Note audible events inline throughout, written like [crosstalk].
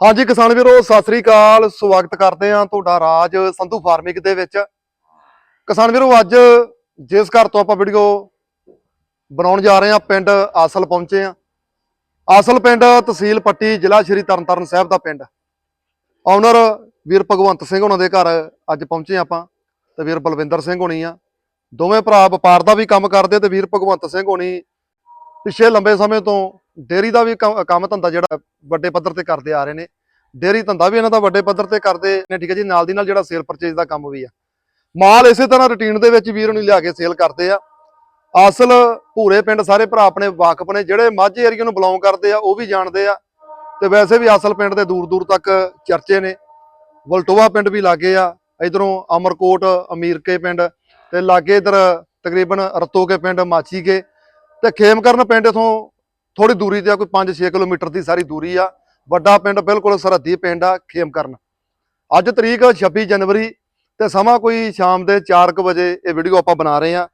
ਹਾਂਜੀ ਕਿਸਾਨ ਵੀਰੋ, ਸਤਿ ਸ੍ਰੀ ਅਕਾਲ। ਸਵਾਗਤ ਕਰਦੇ ਹਾਂ ਤੁਹਾਡਾ ਰਾਜ ਸੰਧੂ ਫਾਰਮਿੰਗ ਦੇ ਵਿੱਚ। ਕਿਸਾਨ ਵੀਰੋ, ਅੱਜ ਜਿਸ ਘਰ ਤੋਂ ਆਪਾਂ ਵੀਡੀਓ ਬਣਾਉਣ ਜਾ ਰਹੇ ਹਾਂ, ਪਿੰਡ ਆਸਲ ਪਹੁੰਚੇ ਹਾਂ। ਆਸਲ ਪਿੰਡ ਤਹਿਸੀਲ ਪੱਟੀ, ਜ਼ਿਲ੍ਹਾ ਸ਼੍ਰੀ ਤਰਨਤਾਰਨ ਸਾਹਿਬ ਦਾ ਪਿੰਡ। ਓਨਰ ਵੀਰ ਭਗਵੰਤ ਸਿੰਘ ਉਹਨਾਂ ਦੇ ਘਰ ਅੱਜ ਪਹੁੰਚੇ ਆਪਾਂ ਤੇ ਵੀਰ ਬਲਵਿੰਦਰ ਸਿੰਘ ਹੋਣੀ ਆ। ਦੋਵੇਂ ਭਰਾ ਵਪਾਰ ਦਾ ਵੀ ਕੰਮ ਕਰਦੇ ਤੇ ਵੀਰ ਭਗਵੰਤ ਸਿੰਘ ਹੋਣੀ ਪਿਛੇ ਲੰਬੇ ਸਮੇਂ ਤੋਂ ਡੇਅਰੀ ਦਾ ਵੀ ਕੰਮ ਕੰਮ ਧੰਦਾ ਜਿਹੜਾ ਵੱਡੇ ਪੱਧਰ ਤੇ ਕਰਦੇ ਆ ਰਹੇ ਨੇ। ਡੇਅਰੀ ਧੰਦਾ ਵੀ ਇਹਨਾਂ ਦਾ ਵੱਡੇ ਪੱਧਰ ਤੇ ਕਰਦੇ ਨੇ, ਠੀਕ ਹੈ ਜੀ, ਨਾਲ ਦੀ ਨਾਲ ਜਿਹੜਾ ਸੇਲ ਪਰਚੇਜ ਦਾ ਕੰਮ ਵੀ ਆ। ਮਾਲ ਇਸੇ ਤਰ੍ਹਾਂ ਰੁਟੀਨ ਦੇ ਵਿੱਚ ਵੀਰ ਨੂੰ ਲਿਆ ਕੇ ਸੇਲ ਕਰਦੇ ਆ। ਅਸਲ ਭੂਰੇ ਪਿੰਡ ਸਾਰੇ ਭਰਾ ਆਪਣੇ ਵਾਕਫ ਨੇ, ਜਿਹੜੇ ਮਾਝੇ ਏਰੀਆ ਨੂੰ ਬਿਲੋਂਗ ਕਰਦੇ ਆ, ਉਹ ਵੀ ਜਾਣਦੇ ਆ। ਤੇ ਵੈਸੇ ਵੀ ਅਸਲ ਪਿੰਡ ਦੇ ਦੂਰ ਦੂਰ ਤੱਕ ਚਰਚੇ ਨੇ। ਵਲਟੋਆ ਪਿੰਡ ਵੀ ਲਾਗੇ ਆ, ਇਧਰੋਂ ਅਮਰਕੋਟ, ਅਮੀਰਕੇ ਪਿੰਡ ਤੇ ਲਾਗੇ ਇਧਰ ਤਕਰੀਬਨ ਰਤੋਕੇ ਪਿੰਡ ਮਾਚੀਕੇ ਤੇ ਖੇਮਕਰਨ ਪਿੰਡ ਇਥੋਂ ਥੋੜੀ ਦੂਰੀ ਤੇ ਆ, ਕੋਈ 5-6 ਕਿਲੋਮੀਟਰ ਦੀ ਸਾਰੀ ਦੂਰੀ ਆ। ਵੱਡਾ ਪਿੰਡ, ਬਿਲਕੁਲ ਸਰਹੱਦੀ ਪਿੰਡ ਆ, ਖੇਮਕਰਨ। ਅੱਜ ਤਰੀਕ 26 ਜਨਵਰੀ ਤੇ ਸਮਾਂ ਕੋਈ ਸ਼ਾਮ ਦੇ 4:00 ਵਜੇ ਇਹ ਵੀਡੀਓ ਆਪਾਂ ਬਣਾ ਰਹੇ ਆ।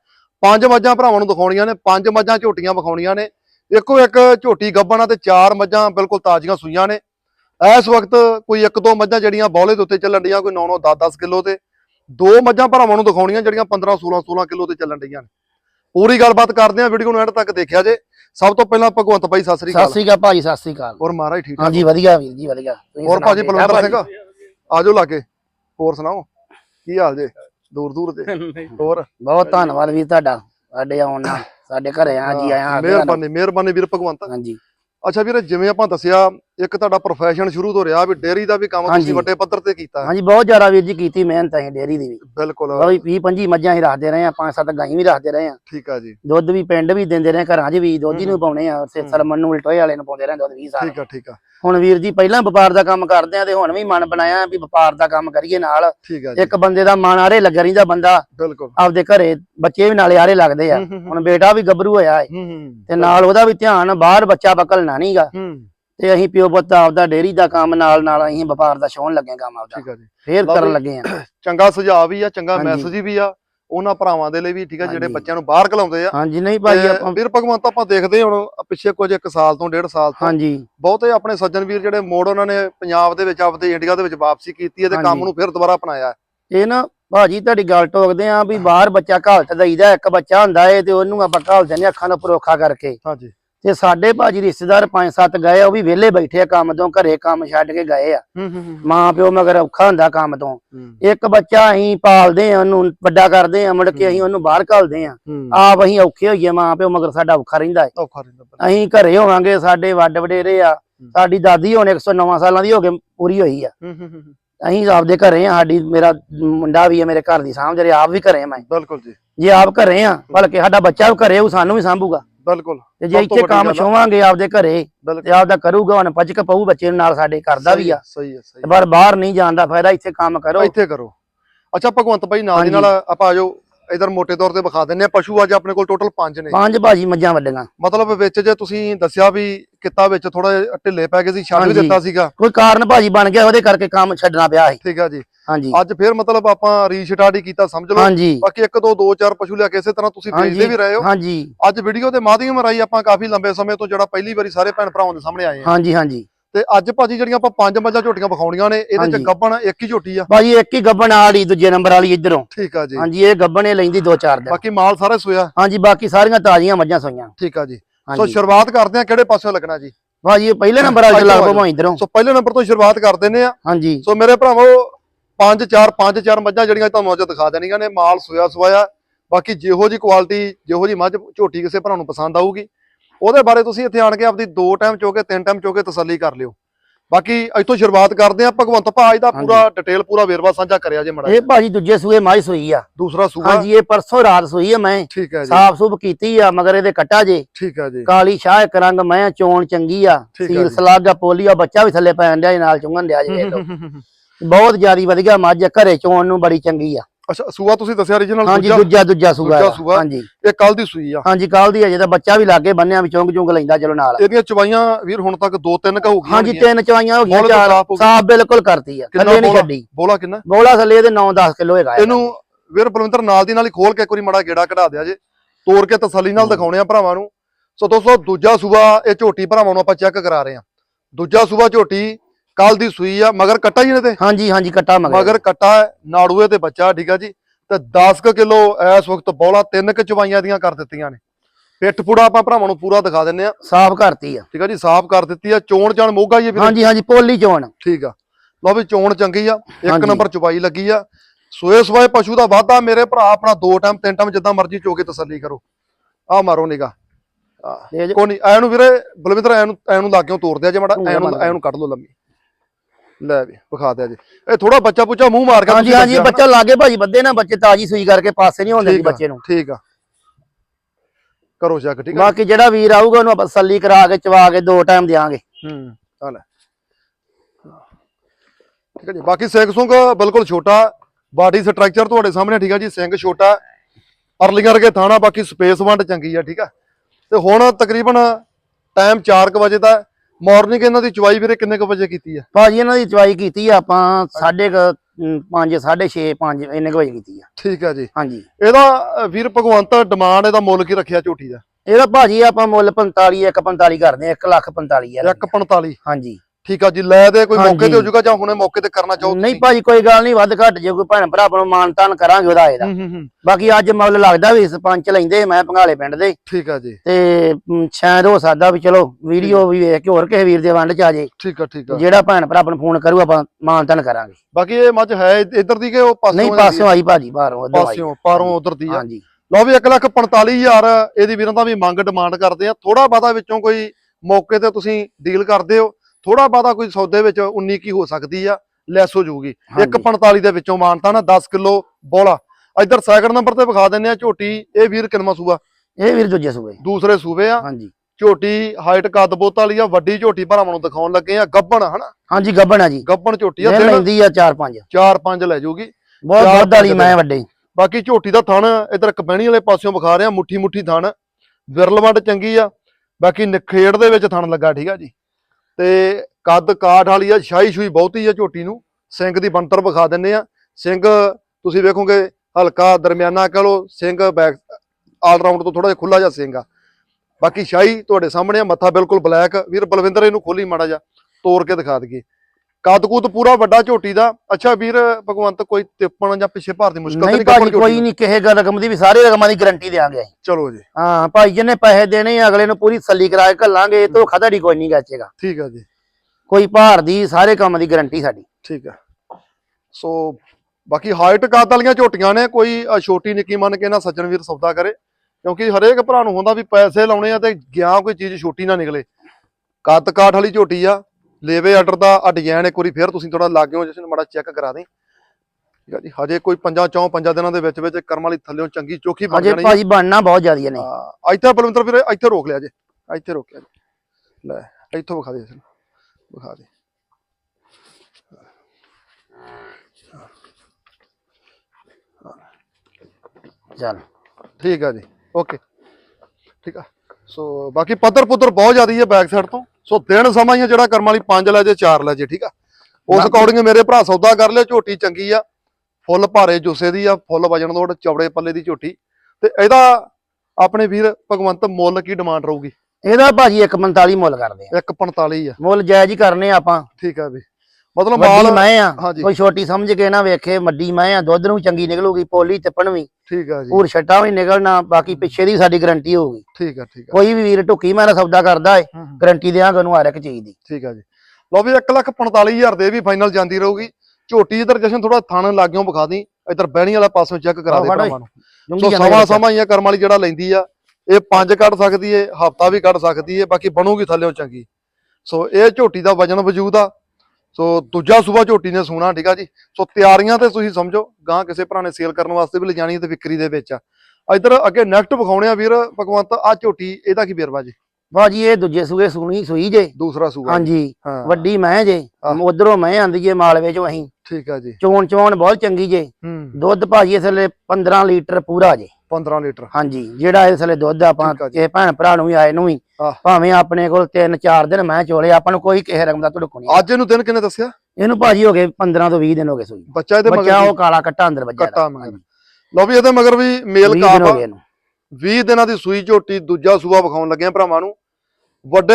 ਪੰਜ ਮੱਝਾਂ ਭਰਾਵਾਂ ਨੂੰ ਦਿਖਾਉਣੀਆਂ ਨੇ, ਪੰਜ ਮੱਝਾਂ ਝੋਟੀਆਂ ਵਿਖਾਉਣੀਆਂ ਨੇ। ਇੱਕੋ ਇੱਕ ਝੋਟੀ ਗੱਬਣਾ ਤੇ ਚਾਰ ਮੱਝਾਂ ਬਿਲਕੁਲ ਤਾਜ਼ੀਆਂ ਸੂਈਆਂ ਨੇ। ਇਸ ਵਕਤ ਕੋਈ ਇੱਕ ਦੋ ਮੱਝਾਂ ਜਿਹੜੀਆਂ ਬੌਲੇ ਦੇ ਉੱਤੇ ਚੱਲਣ ਡੀਆਂ ਕੋਈ 9-9 10-10 ਕਿਲੋ ਤੇ ਦੋ ਮੱਝਾਂ ਭਰਾਵਾਂ ਨੂੰ ਦਿਖਾਉਣੀਆਂ, ਜਿਹੜੀਆਂ 15 16 16 ਕਿਲੋ ਤੇ ਚੱਲਣ ਡੀਆਂ ਨੇ। ਪੂਰੀ ਗੱਲਬਾਤ ਕਰਦੇ ਆ ਵੀਡੀਓ ਨੂੰ ਐਂਡ ਤੱਕ ਦੇਖਿਆ ਜੇ। ਸਭ ਤੋਂ ਪਹਿਲਾਂ ਭਗਵੰਤ ਭਾਈ ਸਤਿ ਸ੍ਰੀ ਸਤਿ ਅਕਾਲ ਸ੍ਰੀ ਅਕਾਲ ਭਾਜੀ ਸਤਿ ਸ੍ਰੀ ਅਕਾਲ। ਹੋਰ ਮਹਾਰਾਜ ਠੀਕ ਠਾਕ ਹਾਂਜੀ ਵਧੀਆ ਵੀਰ ਜੀ ਵਧੀਆ। ਹੋਰ ਭਾਜੀ ਬਲਵਿੰਦਰ ਸਿੰਘ? ਆਜੋ ਲਾਗੇ। ਹੋਰ ਸੁਣਾਓ? ਕੀ ਹਾਲ ਜੇ? ਦੂਰ ਦੂਰ ਤੇ ਹੋਰ? ਬਹੁਤ ਧੰਨਵਾਦ ਵੀਰ ਤੁਹਾਡਾ ਸਾਡੇ ਆਉਣ ਨਾਲ ਸਾਡੇ ਘਰੇ ਆ ਜੀ ਆਇਆ ਮਿਹਰਬਾਨੀ ਮਿਹਰਬਾਨੀ ਵੀਰ ਭਗਵੰਤ। ਹਾਂਜੀ। ਅੱਛਾ ਵੀਰ ਜਿਵੇਂ ਆਪਾਂ ਦੱਸਿਆ ਇੱਕ ਤੁਹਾਡਾ ਪ੍ਰੋਫੈਸ਼ਨ ਸ਼ੁਰੂ ਤੋਂ ਰਿਹਾ ਵੀ ਡੇਅਰੀ ਦਾ ਵੀ ਕੰਮ। ਤੁਸੀਂ ਵੱਡੇ ਪੱਧਰ ਤੇ ਕੀਤਾ। ਹਾਂਜੀ ਬਹੁਤ ਜ਼ਿਆਦਾ ਵੀਰ ਜੀ ਕੀਤੀ ਮਿਹਨਤ ਅਸੀਂ ਡੇਰੀ ਦੀ ਵੀ। ਬਿਲਕੁਲ। ਬਈ 20 25 ਮੱਝਾਂ ਹੀ ਰੱਖਦੇ ਰਹੇ ਆ ਪੰਜ ਸੱਤ ਗਾਈਂ ਵੀ ਰੱਖਦੇ ਰਹੇ ਆ ਠੀਕ ਆ ਜੀ। ਦੁੱਧ ਵੀ ਪਿੰਡ ਵੀ ਦਿੰਦੇ ਰਹੇ ਘਰਾਂ 'ਚ ਵੀ ਦੋਧੀ ਹੂੰ। ਨੂੰ ਪਾਉਣੇ ਆ ਤੇ ਸਰਮਨ ਨੂੰ ਉਲਟੋਏ ਵਾਲੇ ਨੂੰ ਪਾਉਂਦੇ ਰਹੇ ਦੁੱਧ 20 ਸਾਲ। ਠੀਕ ਆ ਠੀਕ ਆ। ਹੁਣ ਵੀਰ ਜੀ ਪਹਿਲਾਂ ਵਪਾਰ ਦਾ ਕੰਮ ਕਰਦੇ ਆ ਤੇ ਹੁਣ ਵੀ ਮਨ ਬਣਾਇਆ ਵੀ ਵਪਾਰ ਦਾ ਕੰਮ ਕਰੀਏ ਨਾਲ। ਠੀਕ ਆ ਜੀ। ਇੱਕ ਬੰਦੇ ਦਾ ਮਨ ਆਰੇ ਲੱਗਾ ਰਹਿੰਦਾ ਬੰਦਾ। ਬਿਲਕੁਲ। ਆਪਦੇ ਘਰੇ ਬੱਚੇ ਵੀ ਨਾਲੇ ਆਰੇ ਲੱਗਦੇ ਆ। ਹੂੰ, ਹੂੰ, ਹੂੰ, ਹੁਣ ਬੇਟਾ ਵੀ ਗੱਭਰੂ ਹੋਇਆ ਹੈ ਹੂੰ, ਹੂੰ, ਤੇ ਨਾਲ ਉਹਦਾ ਵੀ ਧਿਆਨ ਬਾਹਰ ਬੱਚਾ ਬਕਲਣਾ ਨਹੀਂਗਾ ਹੂੰ। ਤੇ ਅਸੀਂ ਪਿਓ ਪੁੱਤ ਆਪਦਾ ਡੇਰੀ ਦਾ ਕੰਮ ਨਾਲ ਨਾਲ ਅਸੀਂ ਵਪਾਰ ਦਾ ਸ਼ੌਣ ਲੱਗੇ ਕੰਮ ਆਪਦਾ ਠੀਕ ਆ ਜੀ ਫੇਰ ਕਰਨ ਲੱਗੇ ਆ [clears throat] ਚੰਗਾ ਸੁਝਾਅ ਵੀ ਆ ਚੰਗਾ ਹਾਂਜੀ। ਮੈਸੇਜ ਵੀ ਆ ਉਹਨਾਂ ਭਰਾਵਾਂ ਦੇ ਲਈ ਵੀ ਠੀਕ ਆ ਜਿਹੜੇ ਹਾਂਜੀ। ਬੱਚਿਆਂ ਨੂੰ ਬਾਹਰ ਘਲਾਉਂਦੇ ਆ ਹਾਂਜੀ ਨਹੀਂ ਤੇ ਆਪਾਂ ਵੀਰ ਭਗਵੰਤ ਆਪਾਂ ਦੇਖਦੇ ਹੁਣ ਪਿੱਛੇ ਕੁਝ ਇੱਕ ਸਾਲ ਤੋਂ ਡੇਢ ਸਾਲ ਤੋਂ ਹਾਂਜੀ ਬਹੁਤੇ ਆਪਣੇ ਸੱਜਣ ਵੀਰ ਜਿਹੜੇ ਮੋੜ ਉਹਨਾਂ ਨੇ ਪੰਜਾਬ ਦੇ ਵਿੱਚ ਆਪਦੇ ਇੰਡੀਆ ਦੇ ਵਿੱਚ ਵਾਪਸੀ ਕੀਤੀ ਹੈ ਤੇ ਕੰਮ ਹਾਂਜੀ। ਨੂੰ ਫਿਰ ਦੁਬਾਰਾ ਅਪਣਾਇਆ ਹੈ। ਇਹ ਨਾ ਭਾਜੀ ਤੁਹਾਡੀ ਗੱਲ ਟੋਕਦੇ ਆ ਵੀ ਬਾਹਰ ਬੱਚਾ ਘਾਲਤ ਦਈਦਾ ਇੱਕ ਬੱਚਾ ਹੁੰਦਾ ਏ ਤੇ ਉਹਨੂੰ ਆਪਾਂ ਘਾਲ ਦਿੰਦੇ ਅੱਖਾਂ ਦਾ ਪਰੋਖਾ ਕਰਕੇ ਹਾਂਜੀ ਤੇ ਸਾਡੇ ਭਾਜੀ ਰਿਸ਼ਤੇਦਾਰ ਪੰਜ ਸੱਤ ਗਏ ਆ, ਉਹ ਵੀ ਵਿਹਲੇ ਬੈਠੇ ਆ ਕੰਮ ਤੋਂ ਘਰੇ ਕੰਮ ਛੱਡ ਕੇ ਗਏ ਆ। ਹੂੰ ਹੂੰ ਹੂੰ। ਮਾਂ ਪਿਓ ਮਗਰ ਔਖਾ ਹੁੰਦਾ ਕੰਮ ਤੋਂ। ਹੂੰ। ਇੱਕ ਬੱਚਾ ਅਸੀਂ ਪਾਲਦੇ ਆ ਉਹਨੂੰ ਵੱਡਾ ਕਰਦੇ ਆ ਮੁੜ ਕੇ ਅਸੀਂ ਉਹਨੂੰ ਬਾਹਰ ਘਾਲਦੇ ਆ। ਹੂੰ। ਆਪ ਅਸੀਂ ਔਖੇ ਹੋਈਏ ਮਾਂ ਪਿਓ ਮਗਰ ਸਾਡਾ ਔਖਾ ਰਹਿੰਦਾ ਏ। ਔਖਾ ਰਹਿੰਦਾ ਬੰਦਾ। ਅਸੀਂ ਘਰੇ ਹੋਵਾਂਗੇ ਸਾਡੇ ਵੱਡ ਵਡੇਰੇ ਆ ਸਾਡੀ ਦਾਦੀ ਹੁਣ 109 ਸਾਲਾਂ ਦੀ ਹੋ ਕੇ ਪੂਰੀ ਹੋਈ ਆ। ਹੂੰ ਹੂੰ ਹੂੰ ਅਸੀਂ ਆਪਦੇ ਘਰੇ ਆ ਸਾਡੀ ਮੇਰਾ ਮੁੰਡਾ ਵੀ ਆ ਮੇਰੇ ਘਰ ਦੀ ਸਾਂਭ ਜਿਹੜੇ ਆਪ ਵੀ ਘਰੇ ਆ ਮੈਂ। ਬਿਲਕੁਲ ਜੀ। ਜੇ ਆਪ ਘਰੇ ਆ ਭਲਕੇ ਸਾਡਾ ਬੱਚਾ ਵੀ ਘਰੇ ਉਹ ਸਾਨੂੰ ਵੀ ਸਾਂਭੂਗਾ। ਬਿਲਕੁਲ। ਤੇ ਜੇ ਇੱਥੇ ਕੰਮ। ਛੋਵਾਂਗੇ ਆਪਦੇ ਘਰੇ ਤੇ ਆਪਦਾ ਕਰੂਗਾ ਹੁਣ ਪਚਕ ਪਊ ਬੱਚੇ ਨੂੰ ਨਾਲ ਸਾਡੇ ਕਰਦਾ ਵੀ ਆ। ਸਹੀ ਹੈ ਸਹੀ ਪਰ ਬਾਹਰ ਨਹੀਂ ਜਾਣ ਦਾ ਫਾਇਦਾ ਇੱਥੇ ਕੰਮ ਕਰੋ। ਇੱਥੇ ਕਰੋ। ਅੱਛਾ ਭਗਵੰਤ ਭਾਈ ਨਾਲ ਦੀ ਨਾਲ ਆਪਾਂ ਆਜੋ ਇਧਰ ਮੋٹے ਤੌਰ ਤੇ ਵਿਖਾ ਦਿੰਨੇ ਆ ਪਸ਼ੂ ਅੱਜ ਆਪਣੇ ਕੋਲ ਟੋਟਲ 5 ਨੇ। ਪੰਜ ਭਾਜੀ ਮੱਝਾਂ ਵੱਡੀਆਂ। ਮਤਲਬ ਵਿੱਚ ਜੇ ਤੁਸੀਂ ਦੱਸਿਆ ਵੀ ਕਿੱਤਾ ਵਿੱਚ ਥੋੜਾ ਢਿੱਲੇ ਪੈ ਗਏ ਸੀ ਛੱਡ ਵੀ। ਦਿੱਤਾ ਸੀਗਾ। ਕੋਈ ਕਾਰਨ ਭਾਜੀ ਬਣ ਗਿਆ ਉਹਦੇ ਕਰਕੇ ਕੰਮ ਛੱਡਣਾ ਪਿਆ ਸੀ। ਠੀਕ ਆ ਜੀ। ਹਾਂਜੀ। ਅੱਜ ਫਿਰ ਮਤਲਬ ਆਪਾਂ ਰੀਸਟਾਰਟ ਹੀ ਕੀਤਾ ਸਮਝ ਲਓ। ਬਾਕੀ ਇੱਕ ਦੋ ਦੋ ਚਾਰ ਪਸ਼ੂ ਲਿਆ ਕੇ ਇਸੇ ਤਰ੍ਹਾਂ ਤੁਸੀਂ ਵੇਚਦੇ ਵੀ ਰਹੇ ਹੋ। ਹਾਂਜੀ। ਅੱਜ ਵੀਡੀਓ ਦੇ ਮਾਧਿਅਮ ਰਾਹੀਂ ਆਪਾਂ ਕਾਫੀ ਲੰਬੇ ਸਮੇਂ ਤੋਂ ਜਿਹੜਾ ਪਹਿਲੀ ਵਾਰੀ ਸਾਰੇ ਭੈਣ ਭਰਾਵਾਂ ਦੇ ਸਾਹਮਣੇ ਆਏ ਆ ਹਾਂਜੀ ਹਾਂਜੀ। ਤੇ ਅੱਜ ਭਾਜੀ ਜਿਹੜੀਆਂ ਆਪਾਂ ਪੰਜ ਮੱਝਾਂ ਝੋਟੀਆਂ ਵਿਖਾਉਣੀਆਂ ਨੇ ਇਹਦੇ ਚ। ਗੱਬਣ ਇੱਕ ਹੀ ਝੋਟੀ ਆ। ਭਾਜੀ ਇੱਕ ਹੀ ਗੱਬਣ ਆੜੀ ਦੂਜੇ ਨੰਬਰ ਵਾਲੀ ਇਧਰੋਂ। ਠੀਕ ਆ ਜੀ। ਹਾਂਜੀ ਇਹ ਗੱਬਣ ਇਹ ਲੈਂਦੀ ਦੋ ਚਾਰ ਦਿਨ। ਬਾਕੀ ਮਾਲ ਸਾਰਾ ਸੋਇਆ? ਹਾਂਜੀ ਬਾਕੀ ਸਾਰੀਆਂ ਤਾਜ਼ੀਆਂ ਮੱਝਾਂ ਸੋਈਆਂ। ਠੀਕ ਆ ਜੀ। ਸੋ ਸ਼ੁਰੂਆਤ ਕਰਦੇ ਆ ਕਿਹੜੇ ਪਾਸੇ ਲੱਗਣਾ ਜੀ? ਭਾਜੀ ਇਹ ਪਹਿਲੇ ਨੰਬਰ ਵਾਲੇ ਲੱਗ ਪਵਾਂ ਇਧਰੋਂ। ਸੋ ਪਹਿਲੇ ਨੰਬਰ ਤੋਂ ਸ਼ੁਰੂਆਤ ਕਰ ਦਿੰਨੇ ਆ ਹਾਂਜੀ। ਸੋ ਮੇਰੇ ਭਰਾਵੋ ਪੰਜ ਚਾਰ ਪੰਜ ਚਾਰ ਮੱਝਾਂ ਜਿਹੜੀਆਂ ਤੁਹਾਨੂੰ ਅੱਜ ਦਿਖਾ ਦੇਣੀਆਂ ਨੇ ਮਾਲ ਸੋਇਆ ਸਵਾਇਆ ਬਾਕੀ ਜਿਹੋ ਜੀ ਕੁਆਲਿਟੀ ਜਿਹੋ ਜੀ ਮੱਝ ਝੋਟੀ ਕਿਸੇ ਭਰਾ ਨੂੰ ਪਸੰਦ ਆਊਗੀ। ਉਹਦੇ ਬਾਰੇ ਤੁਸੀਂ ਇੱਥੇ ਆਣ ਕੇ ਆਪਦੀ ਦੋ ਟਾਈਮ ਚੋਕੇ ਤਿੰਨ ਟਾਈਮ ਚੋਕੇ ਤਸੱਲੀ ਕਰ ਲਿਓ। ਬਾਕੀ ਇੱਥੋਂ ਸ਼ੁਰੂਆਤ ਕਰਦੇ ਆ ਭਗਵੰਤ ਭਾਜ ਦਾ ਪੂਰਾ ਡਿਟੇਲ ਪੂਰਾ ਵੇਰਵਾ ਸਾਂਝਾ ਕਰਿਆ ਜੇ ਮੜਾ ਇਹ ਭਾਜੀ ਦੂਜੇ ਸੂਏ ਮਾਈ ਸੋਈ ਆ। ਦੂਸਰਾ ਸੂਆ। ਹਾਂਜੀ ਇਹ ਪਰਸੋਂ ਰਾਤ ਸੋਈ ਆ ਮੈਂ। ਠੀਕ ਹੈ ਜੀ। ਸਾਫ਼ ਸੁਭ ਕੀਤੀ ਆ ਮਗਰ ਇਹਦੇ ਕੱਟਾ ਜੇ। ਠੀਕ ਹੈ ਜੀ। ਕਾਲੀ ਸ਼ਾਹ ਇੱਕ ਰੰਗ ਮੈਂ ਚੋਣ ਚੰਗੀ ਆ। ਆ ਸੀਲ। ਸਲਾਗਾ ਪੋਲੀਆ ਬੱਚਾ ਵੀ ਥੱਲੇ ਪੈਣ ਡਿਆ ਨਾਲ ਚੁੰਗਣ ਡਿਆ ਜੀ। [laughs] ਬਹੁਤ ਜਿਆਦੀ ਵਧੀਆ ਮੱਝ ਆ, ਘਰੇ ਚੋਣ ਨੂੰ ਬੜੀ ਚੰਗੀ ਆ। ਅੱਛਾ ਸੂਆ ਤੁਸੀਂ ਦੱਸਿਆ ਰੀਜਨਲ ਹਾਂਜੀ ਦੂਜਾ ਦੂਜਾ ਸੂਆ। ਸੂਆ। ਹਾਂਜੀ ਇਹ ਕੱਲ ਦੀ ਸੂਈ ਆ ਹਾਂਜੀ ਕੱਲ ਦੀ ਅਜੇ ਤਾਂ ਬੱਚਾ ਵੀ ਲਾਗੇ ਬੰਨਿਆ ਵੀ ਚੁੰਗ ਚੁੰਗ ਲੈਂਦਾ ਚਲੋ ਨਾਲ ਇਹਦੀਆਂ ਚਵਾਈਆਂ ਵੀਰ ਹੁਣ ਤੱਕ ਦੋ ਤਿੰਨ ਕ ਹੋ ਗਈਆਂ ਹਾਂਜੀ ਹੋਣਗੀਆਂ। ਤਿੰਨ ਚਵਾਈਆਂ ਹੋ ਗਈਆਂ ਤਾਂ ਚਾਰ ਸਾਫ਼ ਹੋ ਗਿਆ। ਸਾਫ਼ ਬਿਲਕੁਲ ਕਰਤੀ ਆ ਕਿੰਨਾ ਥੱਲੇ ਨਹੀਂ ਬੋਲਾ? ਛੱਡੀ ਬੋਲਾ ਕਿੰਨਾ ਬੋਲਾ ਥੱਲੇ ਇਹਦੇ 9-10 ਕਿਲੋ ਹੈਗਾ ਇਹ। ਇਹਨੂੰ ਵੀਰ ਬਲਵਿੰਦਰ ਨਾਲ ਦੀ ਨਾਲ ਹੀ ਖੋਲ ਕੇ ਇੱਕ ਵਾਰੀ ਮੜਾ ਗੇੜਾ ਕਢਾ ਦਿਆ ਜੇ ਤੋੜ ਕੇ ਤਸੱਲੀ ਨਾਲ। ਦਿਖਾਉਣੇ ਆ ਭਰਾਵਾਂ ਨੂੰ ਸੋ ਦੋਸਤੋ ਦੂਜਾ ਸੂਬਾ ਇਹ ਝੋਟੀ ਭਰਾਵਾਂ ਨੂੰ ਆਪਾਂ ਚੈੱਕ ਕਰਾ ਰਹੇ ਆ ਦੂਜਾ ਸੂਬਾ ਝੋਟੀ ਕੱਲ ਦੀ ਸੂਈ ਆ ਮਗਰ ਕੱਟਾ ਹੀ ਇਹਨੇ ਤੇ? ਹਾਂਜੀ ਹਾਂਜੀ ਕੱਟਾ ਮਗਰ। ਮਗਰ ਕੱਟਾ ਹੈ ਨਾੜੂਏ ਤੇ ਬੱਚਾ ਠੀਕ ਆ ਜੀ? ਤੇ 10 ਕਿਲੋ ਇਸ ਵਕਤ ਬੋਲਾ ਤਿੰਨ ਕੁ ਚਵਾਈਆਂ ਦੀਆਂ ਕਰ ਦਿੱਤੀਆਂ ਨੇ। ਪਿੱਠ ਪੂੜਾ ਆਪਾਂ ਭਰਾਵਾਂ ਨੂੰ ਪੂਰਾ ਦਿਖਾ ਦਿੰਨੇ ਆ ਸਾਫ਼ ਕਰਤੀ ਆ। ਠੀਕ ਆ ਜੀ ਸਾਫ਼ ਕਰ ਦਿੱਤੀ ਆ। ਚੋਣ ਚਾਣ ਮੋਗਾ ਹੀ ਆ ਵੀਰੇ? ਹਾਂਜੀ ਹਾਂਜੀ ਪੋਲੀ ਚੋਣ। ਠੀਕ ਆ। ਲਓ ਵੀ ਚੋਣ ਚੰਗੀ ਆ। ਇੱਕ ਹਾਂਜੀ। ਨੰਬਰ ਚੁਬਾਈ ਲੱਗੀ ਆ। ਸੋਏ ਸਵਾਏ ਪਸ਼ੂ ਦਾ ਵਾਧਾ ਮੇਰੇ ਭਰਾ ਆਪਣਾ ਦੋ ਟਾਈਮ ਤਿੰਨ ਟਾਈਮ ਜਿੱਦਾਂ ਮਰਜ਼ੀ ਚੋ ਕੇ ਤਸੱਲੀ ਕਰੋ। ਆ ਮਾਰੋ ਨਿਗਾ ਇਹ ਜੋ- ਕੋਈ ਨਹੀਂ ਐ ਨੂੰ ਵੀਰੇ ਬਲਵਿੰਦਰ ਐ ਨੂੰ ਐ ਨੂੰ ਲਾਗਿਓ ਤੋੜ ਦਿਆ ਜੇ ਮਾੜਾ ਐ ਨੂੰ ਧੂਆ ਐ ਨੂੰ ਕੱਢ ਲਓ ਲੰਮੀ। ਲੈ ਵੀ ਵਿਖਾ ਦਿਆ ਜੀ। ਇਹ ਥੋੜਾ ਬੱਚਾ ਪੁੱਚਾ ਮੂੰਹ ਮਾਰ ਕੇ ਹਾਂਜੀ ਤੁਸੀਂ ਹਾਂਜੀ ਬੱਚਾ ਲਾਗੇ ਭਾਜੀ ਬੱਦੇ ਨਾ ਬੱਚੇ ਤਾਜੀ ਸੂਈ ਕਰਕੇ ਪਾਸੇ ਨਹੀਂ ਹੁੰਦੇ ਜੀ ਠੀਕ ਆ, ਬੱਚੇ ਨੂੰ। ਠੀਕ ਆ। ਕਰੋ ਚੱਕ ਠੀਕ ਆ। ਬਾਕੀ ਜਿਹੜਾ ਵੀਰ ਆਊਗਾ ਉਹਨੂੰ ਆਪਾਂ ਤਸੱਲੀ ਕਰਾ ਕੇ ਚਵਾ ਕੇ ਦੋ ਟਾਈਮ ਦੇਾਂਗੇ ਹੂੰ ਆ ਲੈ। ਠੀਕ ਹੈ ਜੀ ਬਾਕੀ ਸਿੰਘ ਸੁੰਗ ਬਿਲਕੁਲ ਛੋਟਾ ਬਾਡੀ ਸਟਰਕਚਰ ਤੁਹਾਡੇ ਸਾਹਮਣੇ ਠੀਕ ਆ ਜੀ ਸਿੰਘ ਛੋਟਾ ਅਰਲੀਆਂ ਵਰਗੇ ਥਾਣਾ ਬਾਕੀ ਸਪੇਸ ਵੰਡ ਚੰਗੀ ਆ ਠੀਕ ਆ। ਤੇ ਹੁਣ ਤਕਰੀਬਨ ਟਾਈਮ 4:00 ਵਜੇ ਦਾ ਮਾਰਨਿੰਗ ਇਹਨਾਂ ਦੀ ਚਵਾਈ ਵੀਰੇ ਕਿੰਨੇ ਕੁ ਵਜੇ ਕੀਤੀ ਆ? ਭਾਜੀ ਇਹਨਾਂ ਦੀ ਚਵਾਈ ਕੀਤੀ ਆ ਆਪਾਂ 5:30 5 6:30 5 ਇੰਨੇ ਕੁ ਵਜੇ ਕੀਤੀ ਆ। ਠੀਕ ਆ ਜੀ। ਹਾਂਜੀ। ਇਹਦਾ ਵੀਰ ਭਗਵੰਤ ਡਿਮਾਂਡ ਇਹਦਾ ਮੁੱਲ ਕੀ ਰੱਖਿਆ ਝੋਟੀ ਦਾ? ਇਹਦਾ ਭਾਜੀ ਆਪਾਂ ਮੁੱਲ 45 145 ਕਰਦੇ ਆ 1 ਲੱਖ 45 ਹਜ਼ਾਰ 145 ਹਾਂਜੀ। ਠੀਕ ਆ ਜੀ ਲੈ ਦੇ ਕੋਈ ਮੌਕੇ ਤੇ। ਹੋ ਜਾਊਗਾ ਜਾਂ ਹੁਣੇ ਮੌਕੇ ਤੇ ਕਰਨਾ ਚਾਹੋ ਨਹੀਂ ਭਾਜੀ ਕੋਈ ਗੱਲ ਨਹੀਂ ਵੱਧ ਘੱਟ ਜੇ ਕੋਈ ਭੈਣ ਭਰਾ ਆਪਣਾ ਮਾਨ ਤਾਨ ਕਰਾਂਗੇ ਉਹਦਾ ਇਹਦਾ। ਬਾਕੀ ਅੱਜ ਮੁੱਲ ਲੱਗਦਾ ਵੀ ਸਰਪੰਚ ਲੈਂਦੇ ਮੈਂ ਪੰਗਾਲੇ ਪਿੰਡ ਦੇ। ਠੀਕ ਆ ਜੀ। ਤੇ ਸ਼ਾਇਦ ਹੋ ਸਕਦਾ ਵੀ ਚਲੋ ਵੀਡੀਓ ਵੀ ਵੇਖ ਕੇ ਹੋਰ ਕਿਸੇ ਵੀਰ ਦੇ ਵੰਡ ਚ ਆ ਜੇ। ਠੀਕ ਆ ਠੀਕ ਆ। ਜਿਹੜਾ ਭੈਣ ਭਰਾ ਆਪਣਾ ਫੋਨ ਕਰੂ ਆਪਾਂ ਮਾਨ ਤਾਨ ਕਰਾਂਗੇ। ਬਾਕੀ ਇਹ ਮੱਝ ਹੈ ਇੱਧਰ ਦੀ ਕਿ ਉਹ ਪਾਸੋਂ ਨਹੀਂ? ਪਾਸਿਓਂ ਆਈ ਭਾਜੀ ਬਾਹਰੋਂ ਪਾਸਿਓਂ ਪਾਰੋਂ ਉਧਰ ਦੀ ਹਾਂਜੀ। ਲਓ ਵੀ 145000 ਇਹਦੀ ਵੀਰਾਂ ਦਾ ਵੀ ਮੰਗ ਡਿਮਾਂਡ ਕਰਦੇ ਆ। ਥੋੜਾ ਬਾਦਾ ਵਿੱਚੋਂ ਕੋਈ ਮੌਕੇ ਤੇ ਤੁਸੀਂ ਡੀਲ ਕਰਦੇ ਹੋ। ਥੋੜਾ ਬਾਦਾ ਕੋਈ ਸੌਦੇ ਵਿੱਚ 19 ਕੀ ਹੋ ਸਕਦੀ ਆ ਲੈਸ ਹੋ ਜਾਊਗੀ। ਹਾਂਜੀ। 145 ਦੇ ਵਿੱਚੋਂ ਮਾਨਤਾ ਨਾ 10 ਕਿਲੋ ਬੋਲਾ ਇੱਧਰ ਸੈਕਿੰਡ ਨੰਬਰ ਤੇ ਵਿਖਾ ਦਿੰਨੇ ਆ ਝੋਟੀ ਇਹ ਵੀਰ ਕਿਨਮਾ ਸੂਆ? ਇਹ ਵੀਰ ਦੂਜੇ ਸੂਬੇ। ਦੂਸਰੇ ਸੂਬੇ ਆ। ਹਾਂਜੀ। ਝੋਟੀ ਹਾਈਟ ਕੱਦ ਬੋਤ ਵਾਲੀ ਆ ਵੱਡੀ ਝੋਟੀ ਭਰਾਵਾਂ ਨੂੰ ਦਿਖਾਉਣ ਲੱਗੇ ਆ ਗੱਬਣ ਹਨਾ? ਹਾਂਜੀ ਗੱਬਣ ਆ ਜੀ। ਗੱਬਣ ਝੋਟੀ ਆ ਲੈਂਦੀ ਆ 4-5 4-5 ਲੈ ਜਾਊਗੀ। ਬਹੁਤ ਦੁੱਧ ਵਾਲੀ ਮੈਂ ਵੱਡੇ। ਬਾਕੀ ਝੋਟੀ ਦਾ ਥਣ ਇਧਰ ਕਬੈਣੀ ਵਾਲੇ ਪਾਸਿਓਂ ਵਿਖਾ ਰਿਹਾ ਮੁੱਠੀ ਮੁੱਠੀ ਥਣ ਵਿਰਲਵੰਡ ਚੰਗੀ ਆ। ਬਾਕੀ ਨਖੇੜ ਦੇ ਵਿੱਚ ਥਣ ਲੱਗਾ ਠੀਕ ਆ ਜੀ। ਤੇ ਕੱਦ ਕਾਠ ਵਾਲੀ ਆ ਸ਼ਾਹੀ ਸ਼ੂਈ ਬਹੁਤੀ ਆ ਝੋਟੀ ਨੂੰ। ਸਿੰਘ ਦੀ ਬਣਤਰ ਵਿਖਾ ਦਿੰਨੇ ਆ। ਸਿੰਘ, ਤੁਸੀਂ ਵੇਖੋਗੇ, ਹਲਕਾ ਦਰਮਿਆਨਾ ਕਹ ਲੋ ਸਿੰਘ ਬੈਕ ਆਲ ਰਾਉਂਡ ਤੋਂ ਥੋੜਾ ਜਿਹਾ ਖੁੱਲਾ ਜਿਹਾ ਸਿੰਘ ਆ। ਬਾਕੀ ਸ਼ਾਹੀ ਤੁਹਾਡੇ ਸਾਹਮਣੇ ਆ, ਮੱਥਾ ਬਿਲਕੁਲ ਬਲੈਕ ਵੀਰ ਬਲਵਿੰਦਰ, ਇਹਨੂੰ ਖੋਲੀ ਮਾੜਾ ਜਾ ਤੋੜ ਕੇ ਦਿਖਾ ਦਈਏ। ਕੱਦ ਕੁੱਦ ਪੂਰਾ ਵੱਡਾ ਝੋਟੀ ਦਾ। ਅੱਛਾ ਵੀਰ ਭਗਵੰਤ ਕੋਈ ਤਿੱਪਣ ਜਾਂ ਪਿੱਛੇ ਭਾਰ ਦੀ ਮੁਸ਼ਕਲ ਨਹੀਂ ਭਾਜੀ ਕੋਈ ਨਹੀਂ ਕਿਸੇ ਗੱਲ ਰਕਮ ਦੀ ਵੀ ਸਾਰੇ ਰਕਮਾਂ ਦੀ ਗਾਰੰਟੀ ਦੇਾਂਗੇ ਚਲੋ ਜੀ। ਹਾਂ ਭਾਈ ਜਿਹਨੇ ਪੈਸੇ ਦੇਣੇ ਅਗਲੇ ਨੂੰ ਪੂਰੀ ਤਸੱਲੀ ਕਰਾ ਕੇ ਘੱਲਾਂਗੇ ਧੋਖਾ ਧੜੀ ਕੋਈ ਨਹੀਂ ਗਾਚੇਗਾ ਠੀਕ ਆ ਜੀ। ਕੋਈ ਭਾਰ ਦੀ ਸਾਰੇ ਕੰਮ ਦੀ ਗਾਰੰਟੀ ਸਾਡੀ। ਠੀਕ ਆ। ਸੋ ਬਾਕੀ ਹਾਈਟ ਕੱਦ ਵਾਲੀਆਂ ਝੋਟੀਆਂ ਨੇ ਕੋਈ ਛੋਟੀ ਨਿੱਕੀ ਮੰਨ ਕੇ ਨਾ ਸੱਜਣ ਵੀਰ ਸੌਦਾ ਕਰੇ ਕਿਉਂਕਿ ਹਰੇਕ ਭਰਾ ਨੂੰ ਹੁੰਦਾ ਵੀ ਪੈਸੇ ਲਾਉਣੇ ਆ ਤੇ ਗਿਆ ਕੋਈ ਚੀਜ਼ ਛੋਟੀ ਨਾ ਨਿਕਲੇ। ਕੱਦ ਕਾਠ ਵਾਲੀ ਝੋਟੀ ਆ ਲੇਵੇ ਆਰਡਰ ਦਾ ਆ ਡਿਜ਼ਾਈਨ ਇੱਕ ਵਾਰੀ ਫੇਰ ਤੁਸੀਂ ਥੋੜਾ ਲਾਗਿਓ ਜਿਸ ਨੂੰ ਮਾੜਾ ਚੈੱਕ ਕਰਾ ਦੇ ਠੀਕ ਆ ਜੀ ਹਜੇ ਕੋਈ ਪੰਜਾਂ ਚੌਂ ਪੰਜਾਂ ਦਿਨਾਂ ਦੇ ਵਿੱਚ ਵਿੱਚ ਕਰਮ ਵਾਲੀ ਥੱਲਿਓਂ ਚੰਗੀ ਚੋਖੀ ਬਣ ਜਾਣੀ ਆ। ਭਾਜੀ ਬਣਨਾ ਬਹੁਤ ਜ਼ਿਆਦੀਆਂ ਨੇ। ਹਾਂ, ਇੱਥੇ ਬਲਵਿੰਦਰ ਵੀਰੇ ਇੱਥੇ ਰੋਕ ਲਿਆ ਜੇ ਇੱਥੇ ਰੋਕਿਆ ਜੀ। ਲੈ ਇੱਥੋਂ ਵਿਖਾ ਦੇ ਇਸ ਨੂੰ ਵਿਖਾ ਦੇ। ਚੱਲ। ਠੀਕ ਆ ਜੀ ਓਕੇ। ਠੀਕ ਆ ਸੋ ਬਾਕੀ ਪੱਧਰ ਪੁੱਧਰ ਬਹੁਤ ਜ਼ਿਆਦੀ ਹੈ ਬੈਕ ਸਾਈਡ ਤੋਂ। ਸੋ ਦਿਨ ਸਮਾਂ ਹੀ ਜਿਹੜਾ ਕਰਮ ਵਾਲੀ 5 ਲੈ ਜੇ 4 ਲੈ ਜੇ ਠੀਕ ਆ? ਉਸ ਅਕੋਰਡਿੰਗ ਮੇਰੇ ਭਰਾ ਸੌਦਾ ਕਰ ਲਿਆ ਝੋਟੀ ਚੰਗੀ ਆ ਫੁੱਲ ਭਾਰੇ ਜੁੱਸੇ ਦੀ ਆ ਫੁੱਲ ਵਜਣ ਦੋੜ ਚੌੜੇ ਪੱਲੇ ਦੀ ਝੋਟੀ। ਤੇ ਇਹਦਾ ਆਪਣੇ ਵੀਰ ਭਗਵੰਤ ਮੁੱਲ ਕੀ ਡਿਮਾਂਡ ਰਹੂਗੀ? ਇਹਦਾ ਭਾਜੀ 145 ਮੁੱਲ ਕਰਦੇ ਆ। 145 ਆ। ਮੁੱਲ ਜਾਇਜ਼ ਹੀ ਕਰਨੇ ਆਪਾਂ। ਠੀਕ ਆ ਵੀ। ਮਤਲਬ ਵੱਡੀ ਮਾਲ ਮੈਂ ਆ। ਹਾਂਜੀ। ਕੋਈ ਛੋਟੀ ਸਮਝ ਕੇ ਨਾ ਵੇਖੇ ਵੱਡੀ ਮੈਂ ਆ। ਦੁੱਧ ਨੂੰ ਚੰਗੀ ਨਿਕਲੂਗੀ ਪੋਲੀ ਤਿੱਪਣ ਵੀ। ਠੀਕ ਆ ਜੀ। ਪੂਰ ਛੱਟਾ ਵੀ ਨਿਕਲਣਾ ਬਾਕੀ ਪਿੱਛੇ ਦੀ ਸਾਡੀ ਗਾਰੰਟੀ ਹੋਊਗੀ। ਠੀਕ ਆ ਠੀਕ ਆ। ਕੋਈ ਵੀ ਵੀਰ ਢੁੱਕੀ ਮੈਂ ਸੌਦਾ ਕਰਦਾ ਏ। ਹੂੰ, ਹੂੰ, ਗਾਰੰਟੀ ਦੇਾਂਗੇ ਉਹਨੂੰ ਹਰ ਇੱਕ ਚੀਜ਼ ਦੀ। ਠੀਕ ਆ ਜੀ। ਲਓ ਵੀ 145000 ਦੇ ਵੀ ਫਾਈਨਲ ਜਾਂਦੀ ਰਹੂਗੀ। ਝੋਟੀ ਇਧਰ ਜਸ਼ਨ ਥੋੜਾ ਥਣ ਲੱਗਿਓ ਵਿਖਾ ਦੀ। ਇਧਰ ਬਹਿਣੀ ਵਾਲਾ ਪਾਸੋਂ ਚੈੱਕ ਕਰਾ ਦੇ ਆਹ ਫੜ ਓਏ। ਭਰਾਵਾਂ ਨੂੰ। ਜੁੰਗੀ ਸੋ ਜਾਂਦਾ ਸਮਾਂ। ਸਮਾਂ ਹੀ ਆ ਕਰਮ ਵਾਲੀ ਜਿਹੜਾ ਲੈਂਦੀ ਆ ਇਹ ਪੰਜ ਕੱਢ ਸਕਦੀ ਏ ਹਫਤਾ ਵੀ ਕੱਢ ਸਕਦੀ ਏ ਬਾਕੀ ਬਣੂਗੀ ਥੱਲੇੋਂ ਚੰਗੀ। ਸੋ ਇਹ ਝੋਟੀ ਦਾ ਵਜਨ ਵਜੂਦ ਆ। ਸੋ ਦੂਜਾ ਸੂਬਾ ਝੋਟੀ ਨੇ ਸੋਣਾ ਠੀਕ ਆ ਜੀ। ਸੋ ਤਿਆਰੀਆਂ ਤੇ ਤੁਸੀਂ ਸਮਝੋ ਗਾਂ ਕਿਸੇ ਭਰਾ ਨੇ ਸੇਲ ਕਰਨ ਵਾਸਤੇ ਵੀ ਲਿਜਾਣੀ ਤੇ ਵਿਕਰੀ ਦੇ ਵਿੱਚ ਆ। ਇਧਰ ਅੱਗੇ ਨੈਕਸਟ ਵਿਖਾਉਣੇ ਆ ਵੀਰ ਭਗਵੰਤ ਆ ਝੋਟੀ ਇਹਦਾ ਕੀ ਬੇਰਵਾ ਜੀ? ਭਾਜੀ ਇਹ ਦੂਜੇ ਸੂਏ ਸੂਣੀ ਸੂਈ ਜੇ। ਦੂਸਰਾ ਸੂਬਾ ਹਾਂਜੀ ਵੱਡੀ ਮੈਂ ਜੇ। ਉਧਰੋਂ ਮੈਂ ਆਂਦੀ ਜੇ ਮਾਲਵੇ ਚੋਂ ਅਸੀਂ। ਠੀਕ ਆ ਜੀ। ਚੋਣ ਚੋਣ ਬਹੁਤ ਚੰਗੀ ਜੇ। ਦੁੱਧ ਭਾਜੀ ਇਸ ਵੇਲੇ 15 ਲੀਟਰ ਪੂਰਾ ਜੇ। 15 ਲੀਟਰ। ਹਾਂਜੀ ਜਿਹੜਾ ਇਸ ਵੇਲੇ ਦੁੱਧ ਆਪਾਂ। ਕਿਸੇ ਭੈਣ ਭਰਾ ਨੂੰ ਵੀ ਆਏ ਨੂੰ ਵੀ। ਭਾਵੇਂ ਆਪਣੇ ਕੋਲ 3-4 ਦਿਨ ਮੈਂ ਚੋਲੇ ਆਪਾਂ ਨੂੰ ਕੋਈ ਕਿਸੇ ਰਕਮ ਦਾ ਧੜਕੂ ਨਹੀਂ ਅੱਜ ਇਹਨੂੰ ਦਿਨ ਕਿੰਨੇ ਦੱਸਿਆ? ਇਹਨੂੰ ਭਾਜੀ ਹੋ ਗਏ 15 ਤੋਂ 20 ਦਿਨ ਹੋ ਗਏ ਸੂਈ। ਬੱਚਾ ਇਹਦੇ ਬੱਚਾ ਮਗਰ ਉਹ ਕਾਲਾ ਕੱਟਾ ਅੰਦਰ ਵੱਜਾ ਕੱਟਾ ਮਗਰ। ਲਓ ਵੀ ਇਹਦੇ ਮਗਰ ਵੀ ਮੇਲ 20 ਦਿਨ ਹੋ ਕਾਪ ਗਏ ਇਹਨੂੰ। 20 ਦਿਨਾਂ ਦੀ ਸੂਈ ਝੋਟੀ ਦੂਜਾ ਸੂਆ ਵਿਖਾਉਣ ਲੱਗੇ ਆ ਭਰਾਵਾਂ ਨੂੰ। ਵੱਡੇ